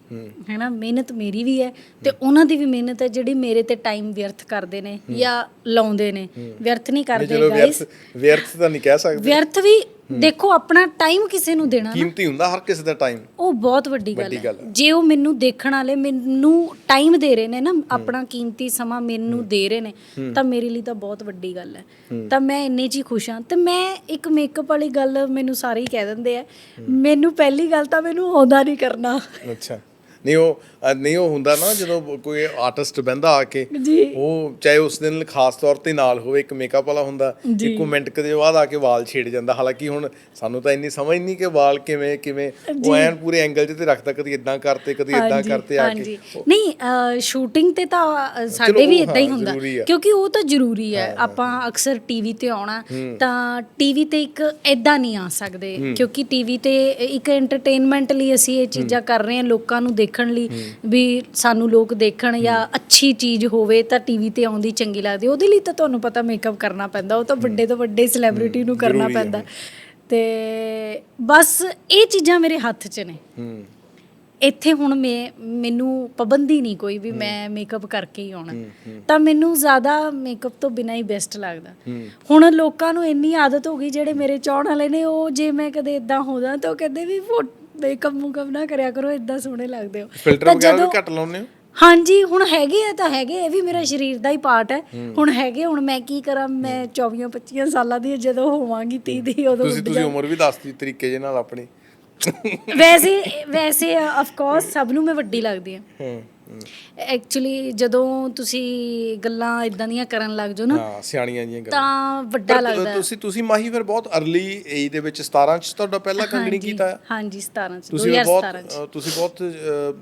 ਹੈਨਾ ਮਿਹਨਤ ਮੇਰੀ ਵੀ ਹੈ ਤੇ ਉਹਨਾਂ ਦੀ ਵੀ ਮਿਹਨਤ ਹੈ ਜਿਹੜੀ ਮੇਰੇ ਤੇ ਟਾਈਮ ਵਿਅਰਥ ਕਰਦੇ ਨੇ ਜਾਂ ਲਾਉਂਦੇ ਨੇ। ਵਿਅਰਥ ਨਹੀਂ ਕਰਦੇ ਗਾਇਸ ਵਿਅਰਥ ਤਾਂ ਨਹੀਂ ਕਹਿ ਸਕਦੇ। ਵਿਅਰਥ ਵੀ ਦੇਖੋ ਆਪਣਾ ਟਾਈਮ ਕਿਸੇ ਨੂੰ ਦੇਣਾ ਨਾ। ਕੀਮਤੀ ਹੁੰਦਾ ਹਰ ਕਿਸੇ ਦਾ ਟਾਈਮ। ਉਹ ਬਹੁਤ ਵੱਡੀ ਗੱਲ ਹੈ। ਜੇ ਉਹ ਮੈਨੂੰ ਦੇਖਣ ਵਾਲੇ ਮੈਨੂੰ ਟਾਈਮ ਦੇ ਰਹੇ ਨੇ ਨਾ ਆਪਣਾ ਕੀਮਤੀ ਸਮਾਂ ਮੈਨੂੰ ਦੇ ਰਹੇ ਨੇ ਤਾਂ ਮੇਰੇ ਲਈ ਤਾਂ ਬਹੁਤ ਵੱਡੀ ਗੱਲ ਹੈ। ਤਾਂ ਮੈਂ ਇੰਨੇ ਹੀ ਖੁਸ਼ ਹਾਂ। ਤੇ ਮੈਂ ਇੱਕ ਮੇਕਅਪ ਵਾਲੀ ਗੱਲ ਮੈਨੂੰ ਸਾਰੇ ਹੀ ਕਹਿ ਦਿੰਦੇ ਆ ਮੈਨੂੰ ਪਹਿਲੀ ਗੱਲ ਤਾਂ ਮੈਨੂੰ ਆਉਂਦਾ ਨਹੀਂ ਕਰਨਾ। ਅੱਛਾ। ਨਹੀਂ ਉਹ ਨਹੀਂ ਉਹ ਹੁੰਦਾ ਨਾ ਜਦੋਂ ਕੋਈ ਆਰਟਿਸਟ ਬੰਦਾ ਆ ਕੇ ਉਹ ਚਾਹੇ ਉਸ ਦਿਨ ਖਾਸ ਤੌਰ ਤੇ ਨਾਲ ਹੋਵੇ ਇੱਕ ਮੇਕਅਪ ਵਾਲਾ ਹੁੰਦਾ। ਇੱਕੋ ਮਿੰਟ ਕਦੇ ਬਾਅਦ ਆ ਕੇ ਵਾਲ ਛੇੜ ਜਾਂਦਾ। ਹਾਲਾਂਕਿ ਹੁਣ ਸਾਨੂੰ ਤਾਂ ਇੰਨੀ ਸਮਝ ਨਹੀਂ ਕਿ ਵਾਲ ਕਿਵੇਂ ਕਿਵੇਂ ਉਹ ਐਨ ਪੂਰੇ ਐਂਗਲ 'ਚ ਤੇ ਰੱਖਦਾ ਕਦੀ ਇਦਾਂ ਕਰਤੇ ਕਦੀ ਇਦਾਂ ਕਰਤੇ ਆ ਕੇ। ਨਹੀਂ ਸ਼ੂਟਿੰਗ ਤੇ ਤਾਂ ਸਾਡੇ ਵੀ ਇਦਾਂ ਹੀ ਹੁੰਦਾ। ਕਿਉਂਕਿ ਉਹ ਤਾਂ ਜ਼ਰੂਰੀ ਹੈ। ਆਪਾਂ ਅਕਸਰ ਟੀਵੀ ਤੇ ਆਉਣਾ ਤਾਂ ਟੀਵੀ ਤੇ ਇੱਕ ਇਦਾਂ ਨਹੀਂ ਆ ਸਕਦੇ ਕਿਉਂਕਿ ਟੀਵੀ ਤੇ ਇੱਕ ਐਂਟਰਟੇਨਮੈਂਟ ਲਈ ਅਸੀਂ ਇਹ ਚੀਜ਼ਾਂ ਕਰ ਰਹੇ ਹਾਂ ਲੋਕਾਂ ਨੂੰ ਦੇਖਣ ਲਈ ਵੀ ਸਾਨੂੰ ਲੋਕ ਦੇਖਣ ਜਾਂ ਅੱਛੀ ਚੀਜ਼ ਹੋਵੇ ਤਾਂ ਟੀਵੀ ਤੇ ਆਉਂਦੀ ਚੰਗੀ ਲੱਗਦੀ। ਉਹਦੇ ਲਈ ਤਾਂ ਤੁਹਾਨੂੰ ਪਤਾ ਮੇਕਅਪ ਕਰਨਾ ਪੈਂਦਾ। ਉਹ ਤਾਂ ਵੱਡੇ ਤੋਂ ਵੱਡੇ ਸੈਲੀਬ੍ਰਿਟੀ ਨੂੰ ਕਰਨਾ। ਪੈਂਦਾ। ਤੇ ਬਸ ਇਹ ਚੀਜ਼ਾਂ ਮੇਰੇ ਹੱਥ 'ਚ ਨੇ। ਹੂੰ। ਇੱਥੇ ਹੁਣ ਮੈਂ ਮੈਨੂੰ ਪਾਬੰਦੀ ਨਹੀਂ ਕੋਈ ਵੀ ਮੈਂ ਮੇਕਅਪ ਕਰਕੇ ਹੀ ਆਉਣਾ। ਤਾਂ ਮੈਨੂੰ ਜ਼ਿਆਦਾ ਮੇਕਅਪ ਤੋਂ ਬਿਨਾ ਹੀ ਬੈਸਟ ਲੱਗਦਾ। ਹੁਣ ਲੋਕਾਂ ਨੂੰ ਇੰਨੀ ਆਦਤ ਹੋ ਗਈ ਜਿਹੜੇ ਮੇਰੇ ਚਾਹਣ ਵਾਲੇ ਨੇ ਉਹ ਜੇ ਮੈਂ ਕਦੇ ਇਦਾਂ ਹੋ ਜਾ ਤਾਂ ਉਹ ਕਹਿੰਦੇ ਵੀ ਮੇਕਅਪ ਮੁਕਅਪ ਨਾ ਕਰਿਆ ਕਰੋ ਇਦਾਂ ਸੋਹਣੇ ਲੱਗਦੇ ਹੋ। ਫਿਲਟਰ ਵਗੈਰਾ ਵੀ ਘੱਟ ਲਾਉਂਦੇ ਹੋ? ਹਾਂਜੀ ਹੁਣ ਹੈਗੇ ਆ ਤਾਂ ਹੈਗੇ ਇਹ ਵੀ ਮੇਰਾ ਸਰੀਰ ਦਾ ਹੀ ਪਾਰਟ ਹੈ। ਹੁਣ ਹੈਗੇ ਹੁਣ ਮੈਂ ਕੀ ਕਰਾਂ ਮੈਂ 24 25 ਸਾਲਾਂ ਦੀ ਜਦੋਂ ਹੋਵਾਂਗੀ 30 ਦੀ ਉਦੋਂ ਤੁਸੀਂ ਤੁਸੀਂ ਉਮਰ ਵੀ ਦੱਸਦੀ ਤਰੀਕੇ ਜੇ ਨਾਲ ਆਪਣੀ। ਵੈਸੇ ਵੈਸੇ ਆਫ ਕੋਰਸ ਸਭ ਨੂੰ ਮੈਂ ਵੱਡੀ ਲੱਗਦੀ ਹਾਂ। ਹੂੰ। ਐਕਚੁਅਲੀ ਜਦੋਂ ਤੁਸੀਂ ਗੱਲਾਂ ਇਦਾਂ ਦੀਆਂ ਕਰਨ ਲੱਗ ਜਾਓ ਨਾ ਹਾਂ ਸਿਆਣੀਆਂ ਜੀਆਂ ਗੱਲਾਂ। ਤਾਂ ਵੱਡਾ ਲੱਗਦਾ। ਤੁਸੀਂ ਤੁਸੀਂ ਮਾਹੀ ਫਿਰ ਬਹੁਤ ਅਰਲੀ ਏਜ ਦੇ ਵਿੱਚ 17 ਚ ਤੁਹਾਡਾ ਪਹਿਲਾ ਕੰਗਣੀ ਕੀਤਾ? ਹੈ? ਹਾਂਜੀ 17 ਚ ਤੁਸੀਂ ਫਿਰ ਬਹੁਤ 2017 ਚ ਤੁਸੀਂ ਬਹੁਤ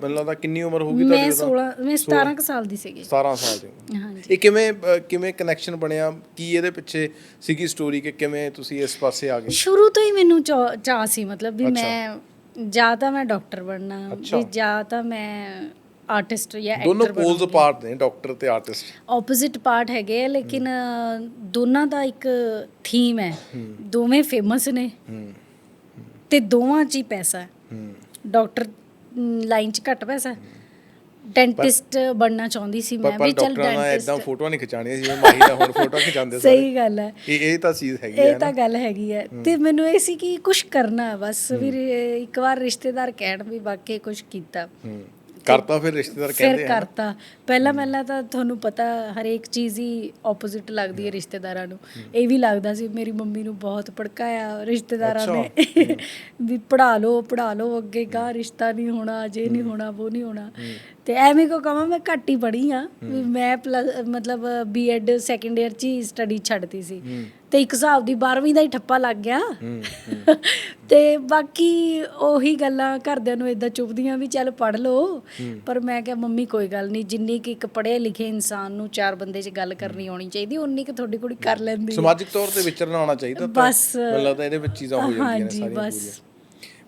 ਮੈਨੂੰ ਲੱਗਦਾ ਕਿੰਨੀ ਉਮਰ ਹੋਊਗੀ ਮੈਂ ਤੁਹਾਡੀ 16 ਮੈਂ 17 ਕੁ ਸਾਲ ਦੀ ਸੀਗੀ। 17 ਸਾਲ ਦੀ ਹਾਂਜੀ। ਇਹ ਕਿਵੇਂ ਕਿਵੇਂ ਕਨੈਕਸ਼ਨ ਬਣਿਆ? ਕੀ ਇਹਦੇ ਪਿੱਛੇ ਸੀਗੀ ਸਟੋਰੀ ਕਿ ਕਿਵੇਂ ਤੁਸੀਂ ਇਸ ਪਾਸੇ ਆ ਗਏ? ਸ਼ੁਰੂ ਤੋਂ ਹੀ ਮੈਨੂੰ ਚਾਅ ਸੀ ਮਤਲਬ ਵੀ ਮੈਂ ਜਾਂ ਤਾਂ ਮੈਂ ਡਾਕਟਰ ਬਣਨਾ ਵੀ ਜਾਂ ਤਾਂ ਮੈਂ ਆਰਟਿਸਟ ਜਾਂ ਦੋਨੋਂ ਐਕਟਰ ਪੋਲਸ ਪਾਰਟ ਨੇ ਡਾਕਟਰ ਤੇ ਆਰਟਿਸਟ ਆਪੋਜ਼ਿਟ ਪਾਰਟ ਹੈਗੇ ਆ ਲੇਕਿਨ ਦੋਨਾਂ ਦਾ ਇੱਕ ਥੀਮ ਹੈ। ਦੋਵੇਂ ਫੇਮਸ ਨੇ। ਹੂੰ। ਤੇ ਦੋਵਾਂ 'ਚ ਹੀ ਪੈਸਾ ਹੈ। ਹੂੰ। ਡਾਕਟਰ ਲਾਈਨ 'ਚ ਘੱਟ ਪੈਸਾ ਡੈਂਟਿਸਟ ਬਣਨਾ ਚਾਹੁੰਦੀ ਸੀ ਪਰ ਮੈਂ ਪਰ ਵੀ ਚੱਲ ਡਾਕਟਰਾਂ ਨਾਲ ਇਦਾਂ ਡੈਂਟਿਸਟ ਫੋਟੋਆਂ ਨਹੀਂ ਖਿਚਾਣੀਆਂ ਜਿਵੇਂ ਮਾਹੀ ਦਾ ਹੁਣ ਫੋਟੋ ਖਿਚਾਉਂਦੇ ਸਾਰੇ। ਸਹੀ ਗੱਲ ਹੈ। ਇਹ ਇਹ ਤਾਂ ਚੀਜ਼ ਹੈਗੀ ਇਹ ਹੈ ਤਾਂ ਨਾ ਗੱਲ ਹੈਗੀ ਹੈ। ਤੇ ਮੈਨੂੰ ਇਹ ਸੀ ਕਿ ਕੁਝ ਕਰਨਾ ਹੈ ਬਸ। ਵੀ ਰੇ- ਇੱਕ ਵਾਰ ਰਿਸ਼ਤੇਦਾਰ ਕਹਿਣ ਵੀ ਵਾਕਈ ਕੁਝ ਕੀਤਾ। ਹੂੰ। ਕਰਤਾ ਫਿਰ ਰਿਸ਼ਤੇਦਾਰ ਫਿਰ ਕਹਿੰਦੇ ਆ। ਨਾ। ਕਰਤਾ। ਪਹਿਲਾਂ ਪਹਿਲਾਂ ਤਾਂ ਤੁਹਾਨੂੰ ਪਤਾ ਹਰੇਕ ਚੀਜ਼ ਹੀ ਆਪੋਜ਼ਿਟ ਲੱਗਦੀ ਹੈ ਰਿਸ਼ਤੇਦਾਰਾਂ ਨੂੰ। ਇਹ ਵੀ ਲੱਗਦਾ ਸੀ ਮੇਰੀ ਮੰਮੀ ਨੂੰ ਬਹੁਤ ਭੜਕਾਇਆ ਰਿਸ਼ਤੇਦਾਰਾਂ ਨੇ। ਵੀ ਪੜਾ ਲਓ ਪੜਾ ਲਓ ਅੱਗੇ ਕਾ ਰਿਸ਼ਤਾ ਨਹੀਂ ਹੋਣਾ ਜੇ ਨਹੀਂ ਹੋਣਾ ਉਹ ਨਹੀਂ ਹੋਣਾ। ਤੇ ਐਵੇਂ ਕੋ ਕਹਾਂ ਮੈਂ ਘੱਟ ਹੀ ਪੜ੍ਹੀ ਆ ਵੀ ਮੈਂ ਮਤਲਬ ਬੀਐਡ ਸੈਕੰਡ ਇਅਰ ਚ ਹੀ ਸਟੱਡੀ ਛੱਡਤੀ ਸੀ। ਤੇ ਇੱਕ ਹਿਸਾਬ ਦੀ 12ਵੀਂ ਦਾ ਹੀ ਠੱਪਾ ਲੱਗ ਗਿਆ। ਤੇ ਬਾਕੀ ਉਹੀ ਗੱਲਾਂ ਘਰਦਿਆਂ ਨੂੰ ਇਦਾਂ ਚੁੱਭਦੀਆਂ ਵੀ ਚੱਲ ਪੜ ਲਓ। ਪਰ ਮੈਂ ਕਿਹਾ ਮੰਮੀ ਕੋਈ ਗੱਲ ਨਹੀਂ ਜਿੰਨੀ ਕਿ ਇੱਕ ਪੜ੍ਹੇ ਲਿਖੇ ਇਨਸਾਨ ਨੂੰ ਚਾਰ ਬੰਦੇ 'ਚ ਗੱਲ ਕਰਨੀ ਆਉਣੀ ਚਾਹੀਦੀ ਉਨੀ ਕਿ ਤੁਹਾਡੀ ਕੁੜੀ ਕਰ ਲੈਂਦੀ। ਸਮਾਜਿਕ ਤੌਰ ਤੇ ਵਿਚਰਨਾ ਆਉਣਾ ਚਾਹੀਦਾ ਬਸ। ਮੈਨੂੰ ਲੱਗਦਾ ਇਹਦੇ ਵਿੱਚ ਚੀਜ਼ਾਂ ਹੋ ਜਾਂਦੀਆਂ ਨੇ ਹਾਂਜੀ ਸਾਰੀਆਂ ਬਸ। ਪੂਰੀਆਂ।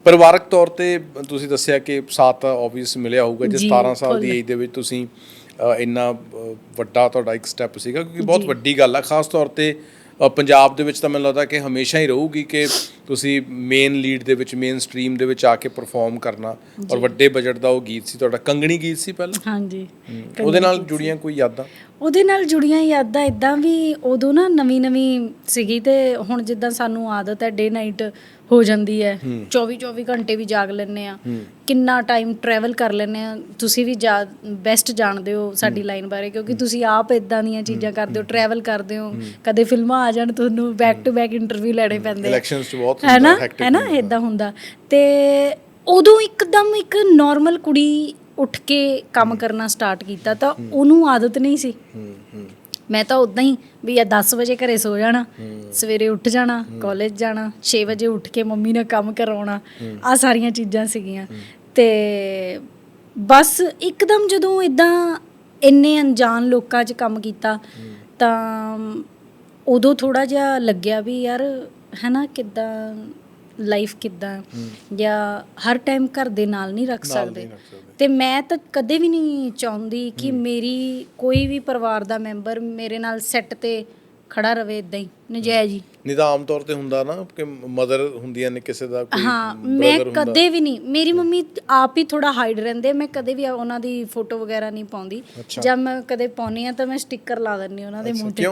ਪਰਿਵਾਰਕ ਤੌਰ ਤੇ ਤੁਸੀਂ ਦੱਸਿਆ ਕਿ ਸਾਥ ਆਬਵੀਅਸ ਮਿਲਿਆ ਹੋਊਗਾ ਜੇ ਜੀ, 17 ਸਾਲ ਦੀ। ਏਜ ਦੇ ਵਿੱਚ ਤੁਸੀਂ ਇੰਨਾ ਵੱਡਾ ਤੁਹਾਡਾ ਇੱਕ ਸਟੈਪ ਸੀਗਾ ਕਿਉਂਕਿ ਬਹੁਤ ਵੱਡੀ ਗੱਲ ਆ। ਖਾਸ ਤੌਰ ਤੇ ਪੰਜਾਬ ਦੇ ਵਿੱਚ ਤਾਂ ਮੈਨੂੰ ਲੱਗਦਾ ਕਿ ਹਮੇਸ਼ਾ ਹੀ ਰਹੂਗੀ ਕਿ ਤੁਸੀਂ ਮੇਨ ਲੀਡ ਦੇ ਵਿੱਚ ਮੇਨ ਸਟ੍ਰੀਮ ਦੇ ਵਿੱਚ ਆ ਕੇ ਪਰਫਾਰਮ ਕਰਨਾ। ਔਰ ਵੱਡੇ ਬਜਟ ਦਾ ਉਹ ਗੀਤ ਸੀ ਤੁਹਾਡਾ ਕੰਗਣੀ ਗੀਤ ਸੀ ਪਹਿਲਾਂ? ਹਾਂਜੀ। ਉਹਦੇ ਨਾਲ ਜੁੜੀਆਂ ਕੋਈ ਯਾਦਾਂ? ਉਹਦੇ ਨਾਲ ਜੁੜੀਆਂ ਯਾਦਾਂ ਇਦਾਂ ਵੀ ਉਦੋਂ ਨਾ ਨਵੀਂ ਨਵੀਂ ਸੀਗੀ ਤੇ ਹੁਣ ਜਿੱਦਾਂ ਸਾਨੂੰ ਆਦਤ ਹੈ ਡੇ ਨਾਈਟ ਹੋ ਜਾਂਦੀ ਹੈ। 24 24 ਘੰਟੇ ਵੀ ਜਾਗ ਲੈਂਦੇ ਆ ਕਿੰਨਾ ਟਾਈਮ ਟਰੈਵਲ ਕਰ ਲੈਂਦੇ ਆ ਤੁਸੀਂ ਵੀ ਬੈਸਟ ਜਾਣਦੇ ਹੋ ਸਾਡੀ ਲਾਈਨ ਬਾਰੇ ਕਿਉਂਕਿ ਤੁਸੀਂ ਆਪ ਇਦਾਂ ਦੀਆਂ ਚੀਜ਼ਾਂ ਕਰਦੇ ਹੋ ਟਰੈਵਲ ਕਰਦੇ ਹੋ। ਕਦੇ ਫਿਲਮਾਂ ਆ ਜਾਣ ਤੁਹਾਨੂੰ ਬੈਕ ਟੂ ਬੈਕ ਇੰਟਰਵਿਊ ਲੈਣੇ ਪੈਂਦੇ ਇਲੈਕਸ਼ਨਸ 'ਚ ਬਹੁਤ ਹੈ ਨਾ? ਹੈ ਨਾ। ਇਦਾਂ ਹੁੰਦਾ। ਤੇ ਉਦੋਂ ਇੱਕਦਮ ਇੱਕ ਨਾਰਮਲ ਕੁੜੀ ਉੱਠ ਕੇ ਕੰਮ ਕਰਨਾ ਸਟਾਰਟ ਕੀਤਾ ਤਾਂ ਉਹਨੂੰ ਆਦਤ ਨਹੀਂ ਸੀ। ਮੈਂ ਤਾਂ ਉਦਾਂ ਹੀ ਵੀ ਆ 10 ਵਜੇ ਘਰੇ ਸੋ ਜਾਣਾ ਸਵੇਰੇ ਉੱਠ ਜਾਣਾ ਕਾਲਜ ਜਾਣਾ 6 ਵਜੇ ਉੱਠ ਕੇ ਮੰਮੀ ਨਾਲ ਕੰਮ ਕਰਾਉਣਾ ਆ ਸਾਰੀਆਂ ਚੀਜ਼ਾਂ ਸੀਗੀਆਂ। ਤੇ ਬਸ ਇੱਕਦਮ ਜਦੋਂ ਇਦਾਂ ਇੰਨੇ ਅਣਜਾਣ ਲੋਕਾਂ 'ਚ ਕੰਮ ਕੀਤਾ ਤਾਂ ਉਦੋਂ ਥੋੜਾ ਜਿਹਾ ਲੱਗਿਆ ਵੀ ਯਾਰ ਹੈਨਾ ਕਿੱਦਾਂ ਲਾਈਫ ਕਿੱਦਾਂ? ਜਾਂ ਹਰ ਟਾਈਮ ਘਰ ਦੇ ਨਾਲ ਨਹੀਂ ਰੱਖ ਸਕਦੇ। ਤੇ ਮੈਂ ਤਾਂ ਕਦੇ ਵੀ ਨਹੀਂ ਚਾਹੁੰਦੀ ਕਿ ਮੇਰੀ ਕੋਈ ਵੀ ਪਰਿਵਾਰ ਦਾ ਮੈਂਬਰ ਮੇਰੇ ਨਾਲ ਸੈੱਟ ਤੇ ਖੜਾ ਰਵੇ ਇਦਾਂ ਹੀ। ਨਜਾਇਜ਼ ਹੀ। ਨਹੀਂ ਤਾਂ ਆਮ ਤੌਰ ਤੇ ਹੁੰਦਾ ਨਾ ਕਿ ਮਦਰ ਹੁੰਦੀਆਂ ਨੇ ਕਿਸੇ ਦਾ ਕੋਈ ਹਾਂ ਮੈਂ। ਕਦੇ ਵੀ ਨਹੀਂ। ਮੇਰੀ ਮੰਮੀ ਆਪ ਹੀ ਥੋੜਾ ਹਾਈਡ ਰਹਿੰਦੇ ਮੈਂ ਕਦੇ ਵੀ ਉਹਨਾਂ ਦੀ ਫੋਟੋ ਵਗੈਰਾ ਨਹੀਂ ਪਾਉਂਦੀ। ਜਦ ਮੈਂ ਕਦੇ ਪਾਉਣੀ ਆ ਤਾਂ ਮੈਂ ਸਟicker ਲਾ ਦਿੰਨੀ ਉਹਨਾਂ ਦੇ ਮੂੰਹ ਤੇ?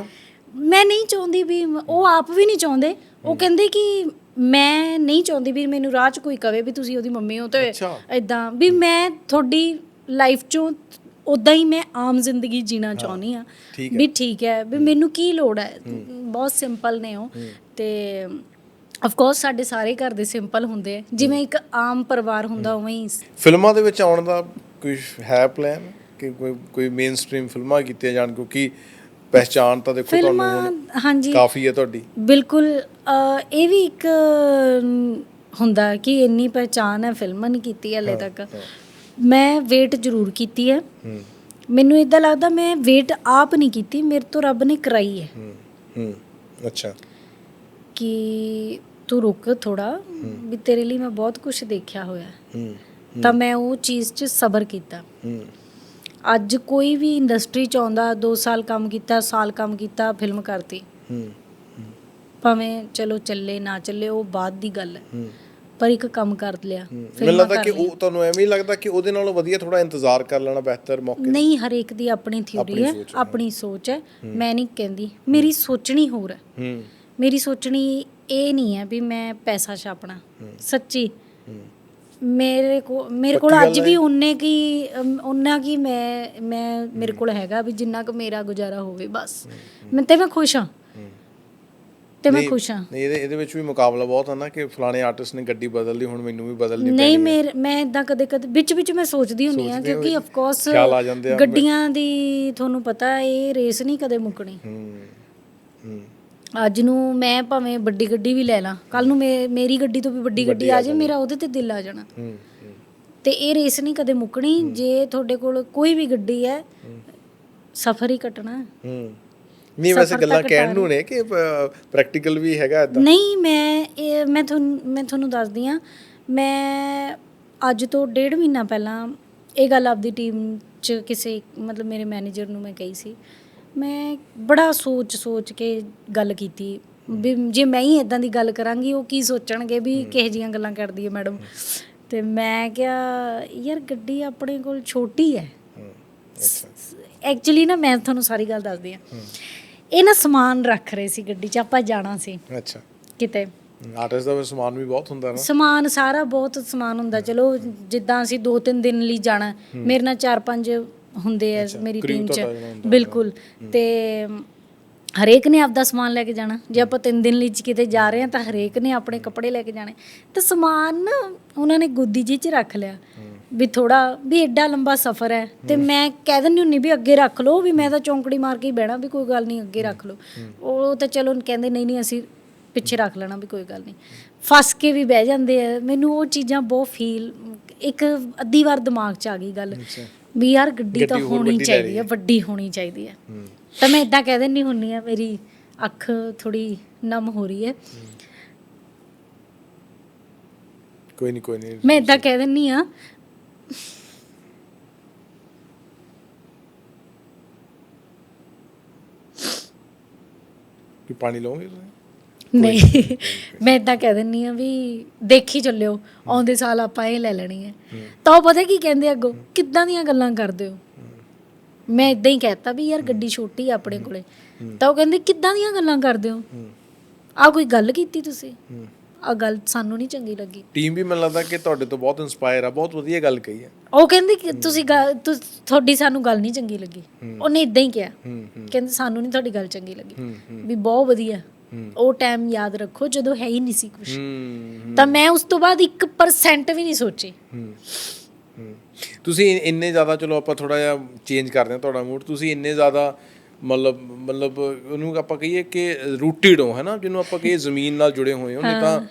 ਮੈਂ ਨਹੀਂ ਚਾਹੁੰਦੀ ਵੀ ਉਹ ਆਪ ਵੀ ਨਹੀਂ ਚਾਹੁੰਦੇ। ਉਹ ਕਹਿੰਦੇ ਕਿ ਮੈਂ ਨਹੀਂ ਚਾਹੁੰਦੀ ਵੀ ਮੈਨੂੰ ਰਾਹ 'ਚ ਕੋਈ ਕਵੇ ਵੀ ਤੁਸੀਂ ਉਹਦੀ ਮੰਮੀ ਹੋ ਤੇ ਅੱਛਾ। ਇਦਾਂ ਵੀ ਮੈਂ ਤੁਹਾਡੀ ਲਾਈਫ 'ਚੋਂ ਉਦਾਂ ਹੀ ਮੈਂ ਆਮ ਜ਼ਿੰਦਗੀ ਜੀਣਾ ਚਾਹੁੰਦੀ ਆ ਠੀਕ ਹੈ। ਵੀ ਠੀਕ ਹੈ ਵੀ ਮੈਨੂੰ ਕੀ ਲੋੜ ਹੈ? ਬਹੁਤ ਸਿੰਪਲ ਨੇ ਉਹ। ਤੇ ਆਫ ਕੋਰਸ ਸਾਡੇ ਸਾਰੇ ਘਰ ਦੇ ਸਿੰਪਲ ਹੁੰਦੇ ਆ। ਜਿਵੇਂ ਇੱਕ ਆਮ ਪਰਿਵਾਰ ਹੁੰਦਾ ਉਵੇਂ ਹੀ। ਫਿਲਮਾਂ ਦੇ ਵਿੱਚ ਆਉਣ ਦਾ ਕੋਈ ਹੈ ਪਲਾਨ ਕਿ ਕੋਈ ਕੋਈ ਮੇਨ ਸਟ੍ਰੀਮ ਫਿਲਮਾਂ ਕੀਤੀਆਂ ਜਾਣ ਕਿਉਂਕਿ ਪਹਿਚਾਨ ਤਾਂ ਦੇਖੋ ਤੁਹਾਨੂੰ ਫਿਲਮਾਂ ਹੁਣ ਹਾਂਜੀ। ਕਾਫੀ ਹੈ ਤੁਹਾਡੀ। ਬਿਲਕੁਲ ਅ, ਇਹ ਵੀ ਇੱਕ ਹੁੰਦਾ ਕਿ ਇੰਨੀ ਪਹਿਚਾਨ ਹੈ ਫਿਲਮਾਂ ਨਹੀਂ ਕੀਤੀ ਹਲੇ ਤੱਕ। ਮੈਂ ਵੇਟ ਜ਼ਰੂਰ ਕੀਤੀ ਹੈ। ਹੂੰ। ਮੈਨੂੰ ਇਦਾਂ ਲੱਗਦਾ ਮੈਂ ਵੇਟ ਆਪ ਨਹੀਂ ਕੀਤੀ ਮੇਰੇ ਤੋਂ ਰੱਬ ਨੇ ਕਰਾਈ ਹੈ। ਹੂੰ ਹੂੰ ਅੱਛਾ। ਕਿ ਤੂੰ ਰੁਕ ਥੋੜਾ ਵੀ ਤੇਰੇ ਲਈ ਮੈਂ ਬਹੁਤ ਕੁਝ ਦੇਖਿਆ ਹੋਇਆ। ਹੈ। ਹੂੰ। ਤਾਂ ਮੈਂ ਉਹ ਚੀਜ਼ 'ਚ ਸਬਰ ਕੀਤਾ। ਹੂੰ। ਅੱਜ ਕੋਈ ਵੀ ਇੰਡਸਟਰੀ 'ਚ ਆਉਂਦਾ 2 ਸਾਲ ਕੰਮ ਕੀਤਾ ਸਾਲ ਕੰਮ ਕੀਤਾ ਫਿਲਮ ਕਰਤੀ ਹੂੰ ਭਾਵੇਂ ਚਲੋ ਚੱਲੇ ਨਾ ਚੱਲੇ ਉਹ ਬਾਅਦ ਦੀ ਗੱਲ ਹੈ। ਪਰ ਇੱਕ ਕੰਮ ਕਰ ਲਿਆ ਮੈਨੂੰ ਲੱਗਦਾ ਕਿ। ਉਹ ਤੁਹਾਨੂੰ ਐਵੇਂ ਹੀ ਲੱਗਦਾ ਕਿ ਉਹਦੇ ਨਾਲੋਂ ਵਧੀਆ ਥੋੜਾ ਇੰਤਜ਼ਾਰ ਕਰ ਲੈਣਾ ਬਿਹਤਰ ਮੌਕੇ ਨਹੀਂ ਹਰੇਕ ਦੀ ਆਪਣੀ ਥਿਊਰੀ ਹੈ ਆਪਣੀ ਸੋਚ ਹੈ। ਮੈਂ ਨਹੀਂ ਕਹਿੰਦੀ ਮੇਰੀ ਸੋਚਣੀ ਹੋਰ ਹੈ। ਹੂੰ। ਮੇਰੀ ਸੋਚਣੀ ਇਹ ਨਹੀਂ ਹੈ ਵੀ ਮੈਂ ਪੈਸਾ ਛਾਪਣਾ। ਸੱਚੀ। ਮੇਰੇ ਕੋ ਮੇਰੇ ਕੋਲ ਅੱਜ ਵੀ। ਉਨੇ ਕੀ ਉਨਾ ਕੀ ਮੈਂ ਮੈਂ ਮੇਰੇ ਕੋਲ ਹੈਗਾ ਵੀ ਜਿੰਨਾ ਕੁ ਮੇਰਾ ਗੁਜ਼ਾਰਾ ਹੋਵੇ ਬਸ ਮੈਂ ਤੇ ਮੈਂ ਖੁਸ਼ ਹਾਂ ਤੇ ਮੈਂ ਨਹੀਂ- ਖੁਸ਼ ਹਾਂ ਨਹੀਂ ਇਹਦੇ ਇਹਦੇ ਵਿੱਚ ਵੀ ਮੁਕਾਬਲਾ ਬਹੁਤ ਹੈ ਨਾ ਕਿ ਫਲਾਣੇ ਆਰਟਿਸਟ ਨੇ ਗੱਡੀ ਬਦਲ ਲਈ ਹੁਣ ਮੈਨੂੰ ਵੀ ਬਦਲਣੀ ਨਹੀਂ ਪੈਣੀ ਹੈ। ਮੇਰੇ ਮੈਂ ਇਦਾਂ ਕਦੇ ਕਦੇ ਵਿੱਚ ਵਿੱਚ ਮੈਂ ਸੋਚਦੀ ਹੁੰਨੀ ਆ ਕਿਉਂਕਿ? ਆਫ ਕੋਰਸ ਆ ਆ। ਗੱਡੀਆਂ ਦੀ ਤੁਹਾਨੂੰ ਪਤਾ ਇਹ ਰੇਸ ਨਹੀਂ ਕਦੇ ਮੁੱਕਣੀ ਹੂੰ ਹੂੰ ਅੱਜ ਨੂੰ ਮੈਂ ਭਾਵੇਂ ਵੱਡੀ ਗੱਡੀ ਵੀ ਲੈ ਲਾਂ ਕੱਲ ਨੂੰ ਮੇ- ਮੇਰੀ ਗੱਡੀ ਤੋਂ ਵੀ ਵੱਡੀ ਗੱਡੀ ਆ ਜਾਏ ਮੇਰਾ ਉਹਦੇ ਤੇ ਦਿਲ ਆ ਜਾਣਾ। ਹੂੰ ਹੂੰ। ਤੇ ਇਹ ਰੇਸ ਨਹੀਂ ਕਦੇ ਮੁੱਕਣੀ ਜੇ ਤੁਹਾਡੇ ਕੋਲ ਕੋਈ ਵੀ ਗੱਡੀ ਹੈ ਸਫ਼ਰ ਹੀ ਕੱਟਣਾ। ਹੈ। ਨਹੀਂ ਵੈਸੇ ਗੱਲਾਂ ਕਹਿਣ ਨੂੰ ਨੇ ਕਿ ਪ੍ਰੈਕਟੀਕਲ ਵੀ ਹੈਗਾ ਇਦਾਂ ਨਹੀਂ ਮੈਂ ਇਹ ਮੈਂ ਤੁਹਾਨੂੰ ਮੈਂ ਤੁਹਾਨੂੰ ਦੱਸਦੀ ਆ ਮੈਂ ਅੱਜ ਤੋਂ ਡੇਢ ਮਹੀਨਾ ਪਹਿਲਾਂ ਇਹ ਗੱਲ ਆਪਦੀ ਟੀਮ ਚ ਕਿਸੇ ਮਤਲਬ ਮੇਰੇ ਮੈਨੇਜਰ ਨੂੰ ਮੈਂ ਕਹੀ ਸੀ ਮੈਂ ਬੜਾ ਸੋਚ ਸੋਚ ਕੇ ਗੱਲ ਕੀਤੀ। ਵੀ ਜੇ ਮੈਂ ਹੀ ਇਦਾਂ ਦੀ ਗੱਲ ਕਰਾਂਗੀ ਉਹ ਕੀ ਸੋਚਣਗੇ ਵੀ ਕਿਹੋ ਜੀਆਂ ਗੱਲਾਂ ਕਰਦੀ ਹੈ ਮੈਡਮ। ਤੇ ਮੈਂ ਕਿਹਾ ਯਾਰ ਗੱਡੀ ਆਪਣੇ ਕੋਲ ਛੋਟੀ ਹੈ। ਐਕਚੁਅਲੀ ਨਾ ਮੈਂ ਤੁਹਾਨੂੰ ਸਾਰੀ ਗੱਲ ਦੱਸਦੀ ਆ ਇਹ ਨਾ ਸਮਾਨ ਰੱਖ ਰਹੇ ਸੀ ਗੱਡੀ 'ਚ ਆਪਾਂ ਜਾਣਾ ਸੀ। ਅੱਛਾ। ਕਿਤੇ। ਆਰਟਿਸਟ ਦਾ ਸਮਾਨ ਵੀ ਬਹੁਤ ਹੁੰਦਾ ਨਾ। ਸਮਾਨ ਸਾਰਾ ਬਹੁਤ ਸਮਾਨ ਹੁੰਦਾ। ਚਲੋ ਜਿੱਦਾਂ ਅਸੀਂ 2-3 ਦਿਨ ਲਈ ਜਾਣਾ ਮੇਰੇ ਨਾਲ 4-5 ਹੁੰਦੇ ਆ ਮੇਰੀ ਟੀਮ 'ਚ। ਬਿਲਕੁਲ। ਤੇ ਹਰੇਕ ਨੇ ਆਪਦਾ ਸਮਾਨ ਲੈ ਕੇ ਜਾਣਾ। ਜੇ ਆਪਾਂ 3 ਦਿਨ ਲਈ ਕਿਤੇ ਜਾ ਰਹੇ ਹਾਂ ਤਾਂ ਹਰੇਕ ਨੇ ਆਪਣੇ ਕੱਪੜੇ ਲੈ ਕੇ ਜਾਣੇ। ਤੇ ਸਮਾਨ ਨਾ ਉਹਨਾਂ ਨੇ ਗੋਦੀ ਜੀ 'ਚ ਰੱਖ ਲਿਆ। ਵੀ ਥੋੜਾ ਵੀ ਐਡਾ ਲੰਬਾ ਸਫ਼ਰ ਹੈ। ਤੇ ਮੈਂ ਕਹਿ ਦਿੰਦੀ ਹੁੰਨੀ ਵੀ ਅੱਗੇ ਰੱਖ ਲਓ ਵੀ ਮੈਂ ਤਾਂ ਚੌਂਕੜੀ ਮਾਰ ਕੇ ਹੀ ਬਹਿਣਾ ਵੀ ਕੋਈ ਗੱਲ ਨਹੀਂ ਅੱਗੇ ਰੱਖ ਲਓ। ਉਹ ਤਾਂ ਚਲੋ ਕਹਿੰਦੇ ਨਹੀਂ ਨਹੀਂ ਅਸੀਂ ਪਿੱਛੇ ਰੱਖ ਲੈਣਾ ਵੀ ਕੋਈ ਗੱਲ ਨਹੀਂ। ਫਸ ਕੇ ਵੀ ਬਹਿ ਜਾਂਦੇ ਆ। ਮੈਨੂੰ ਉਹ ਚੀਜ਼ਾਂ ਬਹੁਤ ਫੀਲ ਇੱਕ ਅੱਧੀ ਵਾਰ ਦਿਮਾਗ 'ਚ ਆ ਗਈ ਗੱਲ। ਵੀ ਯਾਰ ਗੱਡੀ ਤਾਂ ਹੋਣੀ ਚਾਹੀਦੀ ਹੈ ਵੱਡੀ ਹੋਣੀ ਚਾਹੀਦੀ ਹੈ। ਤਾਂ ਮੈਂ ਇਦਾਂ ਕਹਿ ਦਿੰਦੀ ਹੁੰਨੀ ਆ ਮੇਰੀ ਅੱਖ ਥੋੜੀ ਨਮ ਹੋ ਰਹੀ ਹੈ। ਕੋਈ ਨਹੀਂ ਕੋਈ ਨਹੀਂ ਮੈਂ ਇਦਾਂ ਕਹਿ ਦਿੰਨੀ ਆ ਕਿ ਪਾਣੀ ਲਓਗੇ ਤੁਸੀਂ? ਨਹੀਂ। ਮੈਂ ਇਦਾਂ ਕਹਿ ਦਿੰਨੀ ਆ ਵੀ ਦੇਖੀ ਚੱਲਿਓ ਆਉਂਦੇ ਸਾਲ ਆਪਾਂ ਇਹ ਲੈ ਲੈਣੀ ਹੈ। ਤਾਂ ਉਹ ਪਤਾ ਕੀ ਕਹਿੰਦੇ ਅੱਗੋਂ? ਕਿੱਦਾਂ ਦੀਆਂ ਗੱਲਾਂ ਕਰਦੇ ਹੋ? ਮੈਂ ਇਦਾਂ ਹੀ ਕਹਿਤਾ ਵੀ ਯਾਰ ਗੱਡੀ ਛੋਟੀ ਆ ਆਪਣੇ ਕੋਲੇ। ਤਾਂ ਉਹ ਕਹਿੰਦੇ ਕਿੱਦਾਂ ਦੀਆਂ ਗੱਲਾਂ ਕਰਦੇ ਹੋ? ਆ ਕੋਈ ਗੱਲ ਕੀਤੀ ਤੁਸੀਂ? ਆ ਗੱਲ ਸਾਨੂੰ ਨਹੀਂ ਚੰਗੀ ਲੱਗੀ। ਟੀਮ ਵੀ ਮੈਨੂੰ ਲੱਗਦਾ ਕਿ ਤੁਹਾਡੇ ਤੋਂ ਬਹੁਤ ਇਨਸਪਾਇਰ ਆ ਬਹੁਤ ਵਧੀਆ ਗੱਲ ਕਹੀ ਹੈ ਉਹ ਕਹਿੰਦੇ ਕਿ ਤੁਸੀਂ ਤੁਹਾਡੀ ਸਾਨੂੰ ਗੱਲ ਨਹੀਂ ਚੰਗੀ ਲੱਗੀ। ਉਹਨੇ ਇਦਾਂ ਹੀ ਕਿਹਾ। ਕਹਿੰਦੇ ਸਾਨੂੰ ਨਹੀਂ ਤੁਹਾਡੀ ਗੱਲ ਚੰਗੀ ਲੱਗੀ। ਵੀ ਬਹੁਤ ਵਧੀਆ। ਉਹ ਟਾਈਮ ਯਾਦ ਰੱਖੋ ਜਦੋਂ ਹੈ ਹੀ ਨਹੀਂ ਸੀ ਕੁਝ ਤਾਂ ਮੈਂ ਉਸ ਤੋਂ ਬਾਅਦ 1% ਵੀ ਨਹੀਂ ਸੋਚੀ। ਤੁਸੀਂ ਇੰਨੇ ਜ਼ਿਆਦਾ ਚਲੋ ਆਪਾਂ ਥੋੜਾ ਜਿਹਾ ਚੇਂਜ ਕਰਦੇ ਹਾਂ ਤੁਹਾਡਾ ਮੂਡ ਤੁਸੀਂ ਇੰਨੇ ਜ਼ਿਆਦਾ ਮਤਲਬ ਮਤਲਬ ਉਹਨੂੰ ਆਪਾਂ ਕਹੀਏ ਕਿ ਰੂਟਡ ਹੋ ਹੈਨਾ? ਜਿਹਨੂੰ ਆਪਾਂ ਕਹੀਏ ਜ਼ਮੀਨ ਨਾਲ ਜੁੜੇ ਹੋਏ ਹੋ ਨਹੀਂ ਤਾਂ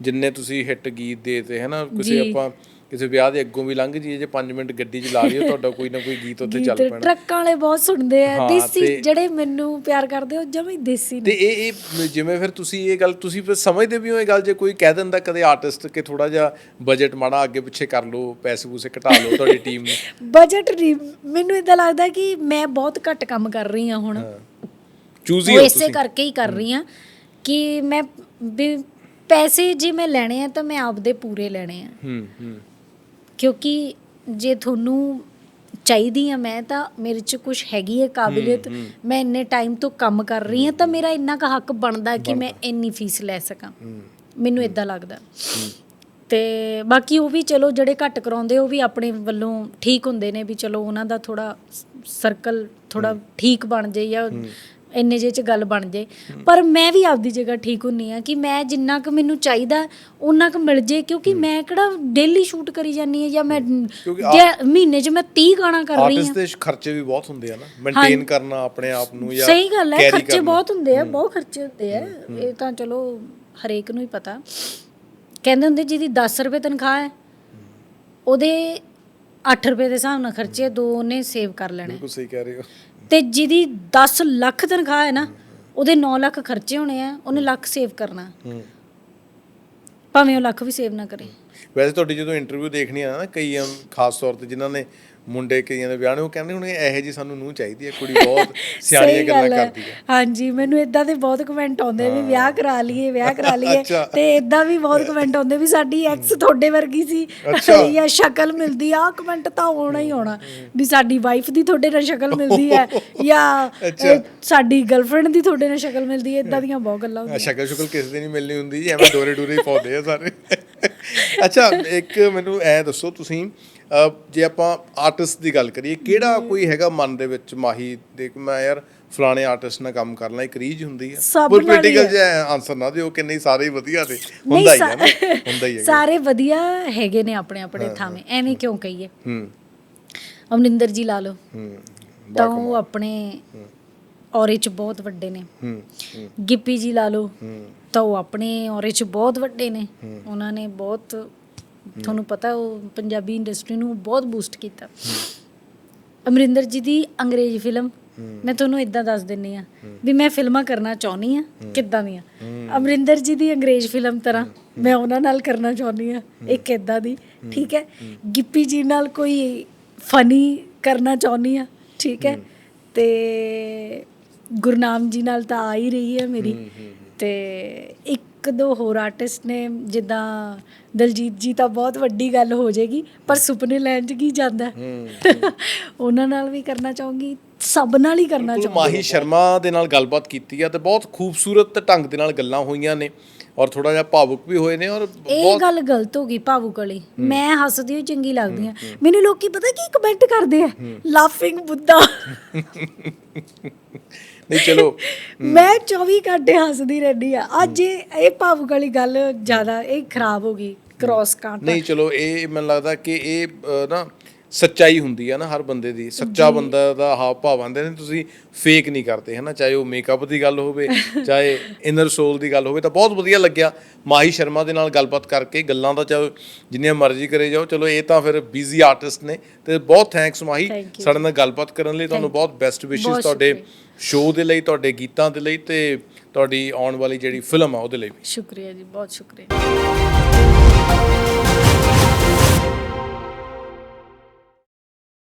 ਜਿੰਨੇ ਤੁਸੀਂ ਹਿੱਟ ਗੀਤ ਦੇਤੇ ਹੈਨਾ? ਕਿਸੇ ਆਪਾਂ ਕਿਸੇ ਵਿਆਹ ਦੇ ਅੱਗੋਂ ਵੀ ਲੰਘ ਜੀਏ ਜੇ 5 ਮਿੰਟ ਗੱਡੀ 'ਚ ਲਾ ਲਈਏ ਤੁਹਾਡਾ ਕੋਈ ਨਾ ਕੋਈ ਗੀਤ ਉੱਥੇ ਚੱਲ ਪੈਣਾ। ਟਰੱਕਾਂ ਵਾਲੇ ਬਹੁਤ ਸੁਣਦੇ ਆ। ਹਾਂ, ਦੇਸੀ ਜਿਹੜੇ ਮੈਨੂੰ ਪਿਆਰ ਕਰਦੇ ਉਹ ਜਮੇ ਦੇਸੀ ਤੇ ਇਹ ਇਹ ਜਿਵੇਂ ਫਿਰ ਤੁਸੀਂ ਇਹ ਗੱਲ ਤੁਸੀਂ ਫਿਰ ਸਮਝਦੇ ਵੀ ਹੋ ਇਹ ਗੱਲ ਜੇ ਕੋਈ ਕਹਿ ਦਿੰਦਾ ਕਦੇ ਆਰਟਿਸਟ ਕਿ ਥੋੜਾ ਜਿਹਾ ਬਜਟ ਮਾੜਾ ਅੱਗੇ ਪਿੱਛੇ ਕਰ ਲਓ ਪੈਸੇ ਪੂਸੇ ਘਟਾ ਲਓ ਤੁਹਾਡੀ ਟੀਮ ਨੂੰ। ਬਜਟ ਮੈਨੂੰ ਇਦਾਂ ਲੱਗਦਾ ਕਿ ਮੈਂ ਬਹੁਤ ਘੱਟ ਕੰਮ ਕਰ ਰਹੀ ਹਾਂ ਹੁਣ। ਚੂਜ਼ ਹੀ ਹੋ ਇਸੇ ਤੁਸੀਂ। ਕਰਕੇ ਹੀ ਕਰ ਰਹੀ ਆ ਕਿ ਮੈਂ ਵੀ ਪੈਸੇ ਜੇ ਮੈਂ ਲੈਣੇ ਆ ਤਾਂ ਮੈਂ ਆਪਦੇ ਪੂਰੇ ਲੈਣੇ ਆ। ਹੂੰ ਹੂੰ। ਕਿਉਂਕਿ ਜੇ ਤੁਹਾਨੂੰ ਚਾਹੀਦੀ ਆ ਮੈਂ ਤਾਂ ਮੇਰੇ 'ਚ ਕੁਝ ਹੈਗੀ ਹੈ ਕਾਬਲੀਅਤ। ਮੈਂ ਇੰਨੇ ਟਾਈਮ ਤੋਂ ਕੰਮ ਕਰ ਰਹੀ ਹਾਂ ਤਾਂ ਮੇਰਾ ਇੰਨਾ ਕੁ ਹੱਕ ਬਣਦਾ ਕਿ ਮੈਂ ਇੰਨੀ ਫੀਸ ਲੈ ਸਕਾਂ। ਮੈਨੂੰ ਇਦਾਂ ਲੱਗਦਾ। ਤੇ ਬਾਕੀ ਉਹ ਵੀ ਚਲੋ ਜਿਹੜੇ ਘੱਟ ਕਰਾਉਂਦੇ ਉਹ ਵੀ ਆਪਣੇ ਵੱਲੋਂ ਠੀਕ ਹੁੰਦੇ ਨੇ ਵੀ ਚਲੋ ਉਹਨਾਂ ਦਾ ਥੋੜਾ ਸਰਕਲ ਥੋੜਾ ਠੀਕ ਬਣ ਜਾਏ ਜਾਂ ਇੰਨੇ ਜੇ ਚ ਗੱਲ ਬਣ ਜਾਏ ਪਰ ਮੈਂ ਵੀ ਆਪਦੀ ਜਗ੍ਹਾ ਠੀਕ ਹੁੰਨੀ ਆ ਕਿ ਮੈਂ ਜਿੰਨਾ ਕੁ ਮੈਨੂੰ ਚਾਹੀਦਾ ਉਹਨਾਂ ਕੁ ਮਿਲ ਜੇ ਕਿਉਂਕਿ ਮੈਂ ਕਿਹੜਾ ਡੇਲੀ ਸ਼ੂਟ ਕਰੀ ਜਾਂਦੀ ਆ ਜਾਂ ਮੈਂ ਜੇ ਮਹੀਨੇ 'ਚ ਮੈਂ 30 ਗਾਣਾ ਕਰ ਰਹੀ ਆਰਟਿਸਟ ਆ। ਦੇ ਖਰਚੇ ਵੀ ਬਹੁਤ ਹੁੰਦੇ ਆ ਨਾ। ਮੇਨਟੇਨ ਕਰਨਾ ਆਪਣੇ ਆਪ ਨੂੰ ਜਾਂ ਸਹੀ ਗੱਲ ਹੈ ਖਰਚੇ। ਬਹੁਤ ਹੁੰਦੇ ਆ ਬਹੁਤ ਖਰਚੇ ਹੁੰਦੇ ਆ। ਇਹ ਤਾਂ ਚਲੋ ਹਰੇਕ ਨੂੰ ਹੀ ਪਤਾ। ਕਹਿੰਦੇ ਹੁੰਦੇ ਜਿਹਦੀ 10 ਰੁਪਏ ਤਨਖਾਹ ਹੈ ਉਹਦੇ 8 ਰੁਪਏ ਦੇ ਹਿਸਾਬ ਨਾਲ ਖਰਚੇ ਦੋ ਉਹਨੇ ਸੇਵ ਕਰ ਲੈਣੇ। ਬਿਲਕੁਲ ਸਹੀ ਕਹਿ ਰਹੇ ਹੋ। ਤੇ ਜਿਹਦੀ 10 ਲੱਖ ਤਨਖਾਹ ਹੈ ਨਾ ਉਹਦੇ 9 ਲੱਖ ਖਰਚੇ ਹੋਣੇ ਆ ਉਹਨੇ ਲੱਖ ਸੇਵ ਕਰਨਾ। ਹੂੰ। ਭਾਵੇਂ ਉਹ ਲੱਖ ਵੀ ਸੇਵ ਨਾ ਕਰੇ। ਵੈਸੇ ਤੁਹਾਡੀ ਜਦੋਂ ਇੰਟਰਵਿਊ ਦੇਖਣੀ ਆ ਨਾ ਕਈ ਅਮ, ਖਾਸ ਤੌਰ ਤੇ ਜਿਨ੍ਹਾਂ ਨੇ ਮੁੰਡੇ ਕਈਆਂ ਦੇ ਵਿਆਹ ਨੇ ਉਹ ਕਹਿੰਦੇ ਹੋਣਗੇ ਇਹੋ ਜੀ ਸਾਨੂੰ ਨੂੰ ਚਾਹੀਦੀ ਹੈ ਕੁੜੀ ਬਹੁਤ ਸਿਆਣੀਆਂ ਗੱਲਾਂ। ਕਰਦੀ ਹੈ। ਹਾਂਜੀ ਮੈਨੂੰ ਇਦਾਂ ਦੇ ਬਹੁਤ ਕਮੈਂਟ ਆਉਂਦੇ ਵੀ ਵਿਆਹ ਕਰਾ ਲਈਏ ਵਿਆਹ ਕਰਾ ਲਈਏ। ਤੇ ਇਦਾਂ ਵੀ ਬਹੁਤ ਕਮੈਂਟ ਆਉਂਦੇ ਵੀ ਸਾਡੀ ਐਕਸ ਤੁਹਾਡੇ ਵਰਗੀ ਸੀ। ਜਾਂ ਸ਼ਕਲ ਮਿਲਦੀ ਆ ਕਮੈਂਟ ਤਾਂ ਆਉਣਾ ਹੀ ਆਉਣਾ। ਵੀ ਸਾਡੀ ਵਾਈਫ ਦੀ ਤੁਹਾਡੇ ਨਾਲ ਸ਼ਕਲ ਮਿਲਦੀ ਹੈ ਜਾਂ ਸਾਡੀ ਗਰਲਫ੍ਰੈਂਡ ਦੀ ਤੁਹਾਡੇ ਨਾਲ ਸ਼ਕਲ ਮਿਲਦੀ ਹੈ ਇਦਾਂ ਦੀਆਂ ਬਹੁਤ ਗੱਲਾਂ ਹੁੰਦੀਆਂ। ਸ਼ਕਲ ਸ਼ੁਕਲ ਕਿਸੇ ਦੀ ਨਹੀਂ ਮਿਲਣੀ ਹੁੰਦੀ ਐਵੇਂ ਦੋਰੇ ਡੂਰੇ ਹੀ ਪਾਉਂਦੇ ਆ ਸਾਰੇ। ਅੱਛਾ ਇੱਕ ਮੈਨੂੰ ਐ ਦੱਸੋ ਤੁਸੀਂ ਜੇ ਆਪਾਂ ਆਰਟਿਸਟ ਦੀ ਗੱਲ ਕਰੀਏ ਕਿਹੜਾ ਕੋਈ ਹੈਗਾ ਮਨ ਦੇ ਵਿੱਚ ਮਾਹੀ ਦੇ ਕਿ ਮੈਂ ਯਾਰ ਫਲਾਣੇ ਆਰਟਿਸਟ ਨਾਲ ਕੰਮ ਕਰਨਾ ਇੱਕ ਰੀਝ ਹੁੰਦੀ ਹੈ ਪੋਲੀਟੀਕਲ। ਜਿਹਾ ਆਨਸਰ ਨਾ ਦਿਓ ਕਿ ਨਹੀਂ ਸਾਰੇ ਵਧੀਆ ਨੇ ਹੁੰਦਾ ਹੀ ਹੈ ਹੁੰਦਾ ਹੀ ਹੈ ਸਾਰੇ ਵਧੀਆ ਹੈਗੇ ਨੇ ਆਪਣੇ ਆਪਣੇ ਥਾਵੇਂ ਐਵੇਂ ਕਿਉਂ ਕਹੀਏ? ਹੂੰ। ਅਮਰਿੰਦਰ ਜੀ ਲਾ ਲਓ। ਹੂੰ ਤਾਂ ਉਹ ਆਪਣੇ ਔਰੇ ਚ ਬਹੁਤ ਵੱਡੇ ਨੇ। ਹੂੰ ਗਿੱਪੀ ਜੀ ਲਾ ਲਓ। ਤਾਂ ਉਹ ਆਪਣੇ ਔਰੇ ਚ ਬਹੁਤ ਵੱਡੇ ਨੇ। ਉਹਨਾਂ ਨੇ ਬਹੁਤ ਤੁਹਾਨੂੰ ਪਤਾ ਉਹ ਪੰਜਾਬੀ ਇੰਡਸਟਰੀ ਨੂੰ ਬਹੁਤ ਬੂਸਟ ਕੀਤਾ। ਅਮਰਿੰਦਰ ਜੀ ਦੀ ਅੰਗਰੇਜ਼ੀ ਫਿਲਮ ਮੈਂ ਤੁਹਾਨੂੰ ਇਦਾਂ ਦੱਸ ਦਿੰਨੀ ਆ ਵੀ ਮੈਂ ਫਿਲਮਾਂ ਕਰਨਾ ਚਾਹੁੰਦੀ ਆ, ਕਿੱਦਾਂ ਦੀਆਂ? ਅਮਰਿੰਦਰ ਜੀ ਦੀ ਅੰਗਰੇਜ਼ ਫਿਲਮ ਤਰ੍ਹਾਂ ਮੈਂ ਉਹਨਾਂ ਨਾਲ ਕਰਨਾ ਚਾਹੁੰਦੀ ਆ, ਇੱਕ ਇਦਾਂ ਦੀ, ਠੀਕ ਹੈ? ਗਿੱਪੀ ਜੀ ਨਾਲ ਕੋਈ ਫਨੀ ਕਰਨਾ ਚਾਹੁੰਦੀ ਆ, ਠੀਕ ਹੈ? ਤੇ ਗੁਰਨਾਮ ਜੀ ਨਾਲ ਤਾਂ ਆ ਹੀ ਰਹੀ ਹੈ ਮੇਰੀ। ਤੇ ਇੱਕ ਦੋ ਹੋਰ ਆਰਟਿਸਟ ਨੇ ਜਿੱਦਾਂ ਦਲਜੀਤ ਜੀ ਤਾਂ ਬਹੁਤ ਵੱਡੀ ਗੱਲ ਹੋ ਜਾਏਗੀ ਪਰ ਸੁਪਨੇ ਲੈਣ ਚ ਕੀ ਜਾਂਦਾ? ਹੈ? ਉਹਨਾਂ ਨਾਲ ਵੀ ਕਰਨਾ ਚਾਹੂੰਗੀ ਸਭ ਨਾਲ ਹੀ ਕਰਨਾ ਚਾਹੂੰਗੀ। ਮਾਹੀ ਸ਼ਰਮਾ ਦੇ ਨਾਲ ਗੱਲਬਾਤ ਕੀਤੀ ਆ ਤੇ ਬਹੁਤ ਖੂਬਸੂਰਤ ਢੰਗ ਦੇ ਨਾਲ ਗੱਲਾਂ ਹੋਈਆਂ ਨੇ। ਔਰ ਥੋੜਾ ਜਿਹਾ ਭਾਵੁਕ ਵੀ ਹੋਏ ਨੇ ਔਰ ਇਹ ਗੱਲ ਗਲਤ ਹੋ ਗਈ ਭਾਵੁਕ ਵਾਲੀ। ਮੈਂ ਹੱਸਦੀ ਹੋਈ ਚੰਗੀ ਲੱਗਦੀ ਆ ਮੈਨੂੰ ਲੋਕੀ ਪਤਾ ਕੀ ਕਮੈਂਟ ਕਰਦੇ ਆ? ਲਾਫਿੰਗ ਬੁੱਧਾ ਨਹੀਂ ਚਲੋ ਮੈਂ 24 ਘੰਟੇ ਹੱਸਦੀ ਰਹਿੰਦੀ ਆ ਅੱਜ ਇਹ ਭਾਵੁਕ ਵਾਲੀ ਗੱਲ ਜ਼ਿਆਦਾ ਇਹ ਖਰਾਬ ਹੋ ਗਈ। ਕ੍ਰਾਸ ਕਾਂਟ। ਨਹੀਂ ਚਲੋ ਇਹ ਮੈਨੂੰ ਲੱਗਦਾ ਕਿ ਇਹ ਨਾ ਸੱਚਾਈ ਹੁੰਦੀ ਆ ਨਾ ਹਰ ਬੰਦੇ ਦੀ। ਸੱਚਾ ਬੰਦਾ ਦਾ ਹਾਵ ਭਾਵ ਆਂਦੇ ਨੇ ਤੁਸੀਂ ਫੇਕ ਨਹੀਂ ਕਰਦੇ ਹਨਾ? ਚਾਹੇ ਉਹ ਮੇਕਅਪ ਦੀ ਗੱਲ ਹੋਵੇ ਚਾਹੇ ਇਨਰ ਸੋਲ ਦੀ ਗੱਲ ਹੋਵੇ ਤਾਂ ਬਹੁਤ ਵਧੀਆ ਲੱਗਿਆ। ਮਾਹੀ ਸ਼ਰਮਾ ਦੇ ਨਾਲ ਗੱਲਬਾਤ ਕਰਕੇ ਗੱਲਾਂ ਦਾ ਚਾਹੇ ਜਿੰਨੀਆਂ ਮਰਜ਼ੀ ਕਰੇ ਜਾਓ। ਚਲੋ ਇਹ ਤਾਂ ਫਿਰ ਬਿਜ਼ੀ ਆਰਟਿਸਟ ਨੇ ਤੇ ਬਹੁਤ ਥੈਂਕਸ ਮਾਹੀ. ਸਾਡੇ ਨਾਲ ਗੱਲਬਾਤ ਕਰਨ ਲਈ। ਤੁਹਾਨੂੰ ਬਹੁਤ ਬੈਸਟ ਵਿਸ਼ੇਸ ਤੁਹਾਡੇ। ਸ਼ੋਅ ਦੇ ਲਈ ਤੁਹਾਡੇ ਗੀਤਾਂ ਦੇ ਲਈ ਤੇ ਤੁਹਾਡੀ ਆਉਣ ਵਾਲੀ ਜਿਹੜੀ ਫਿਲਮ ਆ ਉਹਦੇ ਲਈ ਵੀ। ਸ਼ੁਕਰੀਆ ਜੀ ਬਹੁਤ ਸ਼ੁਕਰੀਆ।